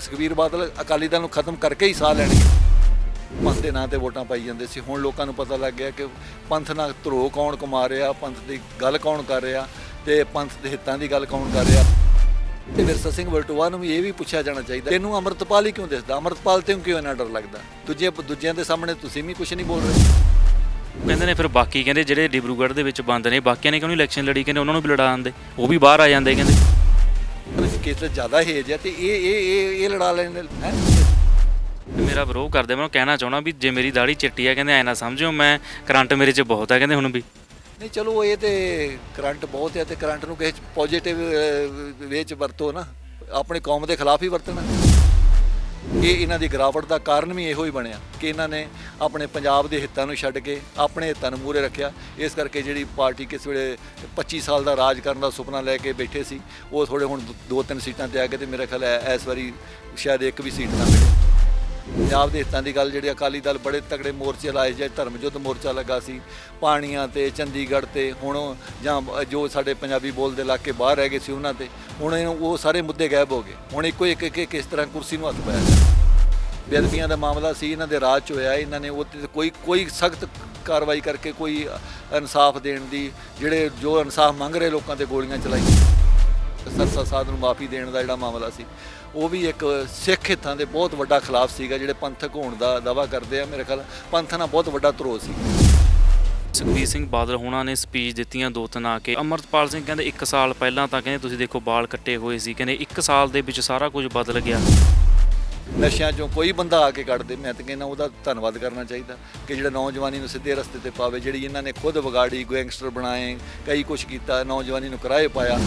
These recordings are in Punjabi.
ਸੁਖਬੀਰ ਬਾਦਲ ਅਕਾਲੀ ਦਲ ਨੂੰ ਖਤਮ ਕਰਕੇ ਹੀ ਸਾਹ ਲੈਣਗੇ। ਪੰਥ ਦੇ ਨਾਂ ਤੇ ਵੋਟਾਂ ਪਾਈ ਜਾਂਦੇ ਸੀ। ਹੁਣ ਲੋਕਾਂ ਨੂੰ ਪਤਾ ਲੱਗ ਗਿਆ ਕਿ ਪੰਥ ਨਾਲ ਧਰੋ ਕੌਣ ਕਮਾ ਰਿਹਾ, ਪੰਥ ਦੀ ਗੱਲ ਕੌਣ ਕਰ ਰਿਹਾ ਤੇ ਪੰਥ ਦੇ ਹਿੱਤਾਂ ਦੀ ਗੱਲ ਕੌਣ ਕਰ ਰਿਹਾ। ਤੇ ਵਿਰਸਾ ਸਿੰਘ ਵਲਟੋਆ ਨੂੰ ਵੀ ਇਹ ਵੀ ਪੁੱਛਿਆ ਜਾਣਾ ਚਾਹੀਦਾ ਤੈਨੂੰ ਅੰਮ੍ਰਿਤਪਾਲ ਹੀ ਕਿਉਂ ਦਿਸਦਾ? ਅੰਮ੍ਰਿਤਪਾਲ ਤੇ ਕਿਉਂ ਇੰਨਾ ਡਰ ਲੱਗਦਾ? ਦੂਜੇ ਦੂਜਿਆਂ ਦੇ ਸਾਹਮਣੇ ਤੁਸੀਂ ਵੀ ਕੁਝ ਨਹੀਂ ਬੋਲ ਰਹੇ। ਕਹਿੰਦੇ ਨੇ ਫਿਰ ਬਾਕੀ ਕਹਿੰਦੇ ਜਿਹੜੇ ਡਿਬਰੂਗੜ੍ਹ ਦੇ ਵਿੱਚ ਬੰਦ ਨੇ, ਬਾਕੀਆਂ ਨੇ ਕਿਉਂ ਨਹੀਂ ਇਲੈਕਸ਼ਨ ਲੜੀ? ਕਹਿੰਦੇ ਉਹਨਾਂ ਨੂੰ ਵੀ ਲੜਾ ਦਿੰਦੇ ਉਹ ਵੀ ਬਾਹਰ ਆ ਜਾਂਦੇ ਕਹਿੰਦੇ। ਕਿਸੇ ਜ਼ਿਆਦਾ ਹੇਜ ਹੈ ਤੇ ਇਹ ਇਹ ਇਹ ਇਹ ਲੜਾ ਲੈਣ ਹੈ? ਤੇ ਮੇਰਾ ਵਿਰੋਧ ਕਰਦੇ ਮੈਂ ਉਹਨੂੰ ਕਹਿਣਾ ਚਾਹਣਾ ਵੀ ਜੇ ਮੇਰੀ ਦਾੜੀ ਚਿੱਟੀ ਆ ਕਹਿੰਦੇ ਐ ਨਾ ਸਮਝਿਓ ਮੈਂ ਕਰੰਟ ਮੇਰੇ 'ਚ ਬਹੁਤ ਆ ਕਹਿੰਦੇ ਹੁਣ ਵੀ। ਨਹੀਂ ਚਲੋ ਇਹ ਤੇ ਕਰੰਟ ਬਹੁਤ ਹੈ ਤੇ ਕਰੰਟ ਨੂੰ ਕਿਸੇ ਪੋਜੀਟਿਵ ਵੇ ਚ ਵਰਤੋ ਨਾ। ਆਪਣੀ ਕੌਮ ਦੇ ਖਿਲਾਫ ਹੀ ਵਰਤਣਾ। ਇਹ ਇਹਨਾਂ ਦੀ ਗਿਰਾਵਟ ਦਾ ਕਾਰਨ ਵੀ ਇਹੋ ਹੀ ਬਣਿਆ ਕਿ ਇਹਨਾਂ ਨੇ ਆਪਣੇ ਪੰਜਾਬ ਦੇ ਹਿੱਤਾਂ ਨੂੰ ਛੱਡ ਕੇ ਆਪਣੇ ਹਿੱਤਾਂ ਨੂੰ ਮੂਹਰੇ ਰੱਖਿਆ। ਇਸ ਕਰਕੇ ਜਿਹੜੀ ਪਾਰਟੀ ਕਿਸ ਵੇਲੇ 25 ਸਾਲ ਦਾ ਰਾਜ ਕਰਨ ਦਾ ਸੁਪਨਾ ਲੈ ਕੇ ਬੈਠੇ ਸੀ, ਉਹ ਥੋੜੇ ਹੁਣ ਦੋ- ਦੋ ਤਿੰਨ ਸੀਟਾਂ ਤੇ ਆ ਗਏ ਤੇ ਮੇਰਾ ਖਿਆਲ ਹੈ ਇਸ ਵਾਰੀ ਸ਼ਾਇਦ ਇੱਕ ਵੀ ਸੀਟ ਨਾ ਮਿਲੇ। ਪੰਜਾਬ ਦੇ ਹਿੱਤਾਂ ਦੀ ਗੱਲ ਜਿਹੜੀ ਅਕਾਲੀ ਦਲ ਬੜੇ ਤਕੜੇ ਮੋਰਚੇ ਲਾਏ ਜਾਂ ਧਰਮ ਯੁੱਧ ਮੋਰਚਾ ਲੱਗਾ ਸੀ। ਪਾਣੀਆਂ ਤੇ, ਚੰਡੀਗੜ੍ਹ ਤੇ, ਹੁਣ ਜਾਂ, ਜੋ ਸਾਡੇ ਪੰਜਾਬੀ ਬੋਲਦੇ ਇਲਾਕੇ ਬਾਹਰ ਰਹਿ ਗਏ ਸੀ ਉਹਨਾਂ ਤੇ, ਹੁਣ ਇਹਨੂੰ ਉਹ ਸਾਰੇ ਮੁੱਦੇ ਗਾਇਬ ਹੋ ਗਏ। ਹੁਣ ਇੱਕੋ ਇੱਕ ਇੱਕ ਕਿਸ ਤਰ੍ਹਾਂ ਕੁਰਸੀ ਨੂੰ ਹੱਥ ਪਾਇਆ। ਬੇਅਦਬੀਆਂ ਦਾ ਮਾਮਲਾ ਸੀ, ਇਹਨਾਂ ਦੇ ਰਾਜ 'ਚ ਹੋਇਆ, ਇਹਨਾਂ ਨੇ ਉਹ ਤੇ ਕੋਈ ਕੋਈ ਸਖਤ ਕਾਰਵਾਈ ਕਰਕੇ ਕੋਈ ਇਨਸਾਫ ਦੇਣ ਦੀ, ਜਿਹੜੇ, ਜੋ ਇਨਸਾਫ ਮੰਗ ਰਹੇ ਲੋਕਾਂ ਤੇ ਗੋਲੀਆਂ ਚਲਾਈਆਂ। ਸਰਸਾ ਸਾਧ ਨੂੰ ਮਾਫੀ ਦੇਣ ਦਾ ਜਿਹੜਾ ਮਾਮਲਾ ਸੀ। ਉਹ ਵੀ ਇੱਕ ਸਿੱਖ ਹਿੱਤਾਂ ਦੇ ਬਹੁਤ ਵੱਡਾ ਖਿਲਾਫ ਸੀਗਾ ਜਿਹੜੇ ਪੰਥਕ ਹੋਣ ਦਾ ਦਾਵਾ ਕਰਦੇ ਆ ਮੇਰੇ ਖਿਆਲ ਪੰਥ ਨਾਲ ਬਹੁਤ ਵੱਡਾ ਧਰੋ ਸੀ। ਸੁਖਬੀਰ ਸਿੰਘ ਬਾਦਲ ਹੋਣਾ ਨੇ ਸਪੀਚ ਦਿੱਤੀਆਂ ਦੋ ਤਿੰਨ ਆ ਕੇ। ਅਮਰਤਪਾਲ ਸਿੰਘ ਕਹਿੰਦੇ 1 ਸਾਲ ਪਹਿਲਾਂ ਤਾਂ ਕਹਿੰਦੇ ਤੁਸੀਂ ਦੇਖੋ ਬਾਲ ਕੱਟੇ ਹੋਏ ਸੀ। ਕਹਿੰਦੇ 1 ਸਾਲ ਦੇ ਵਿੱਚ ਸਾਰਾ ਕੁਝ ਬਦਲ ਗਿਆ। ਨਸ਼ਿਆਂ 'ਚੋਂ ਕੋਈ ਬੰਦਾ ਆ ਕੇ ਕੱਢ ਦੇ ਮੈਂ ਤਾਂ ਕਹਿੰਦਾ ਉਹਦਾ ਧੰਨਵਾਦ ਕਰਨਾ ਚਾਹੀਦਾ ਕਿ ਜਿਹੜਾ ਨੌਜਵਾਨੀ ਨੂੰ ਸਿੱਧੇ ਰਸਤੇ ਤੇ ਪਾਵੇ ਜਿਹੜੀ ਇਹਨਾਂ ਨੇ ਖੁਦ ਵਿਗਾੜੀ ਗੈਂਗਸਟਰ ਬਣਾਏ ਕਈ ਕੁਝ ਕੀਤਾ ਨੌਜਵਾਨੀ ਨੂੰ ਕਿਰਾਏ ਪਾਇਆ।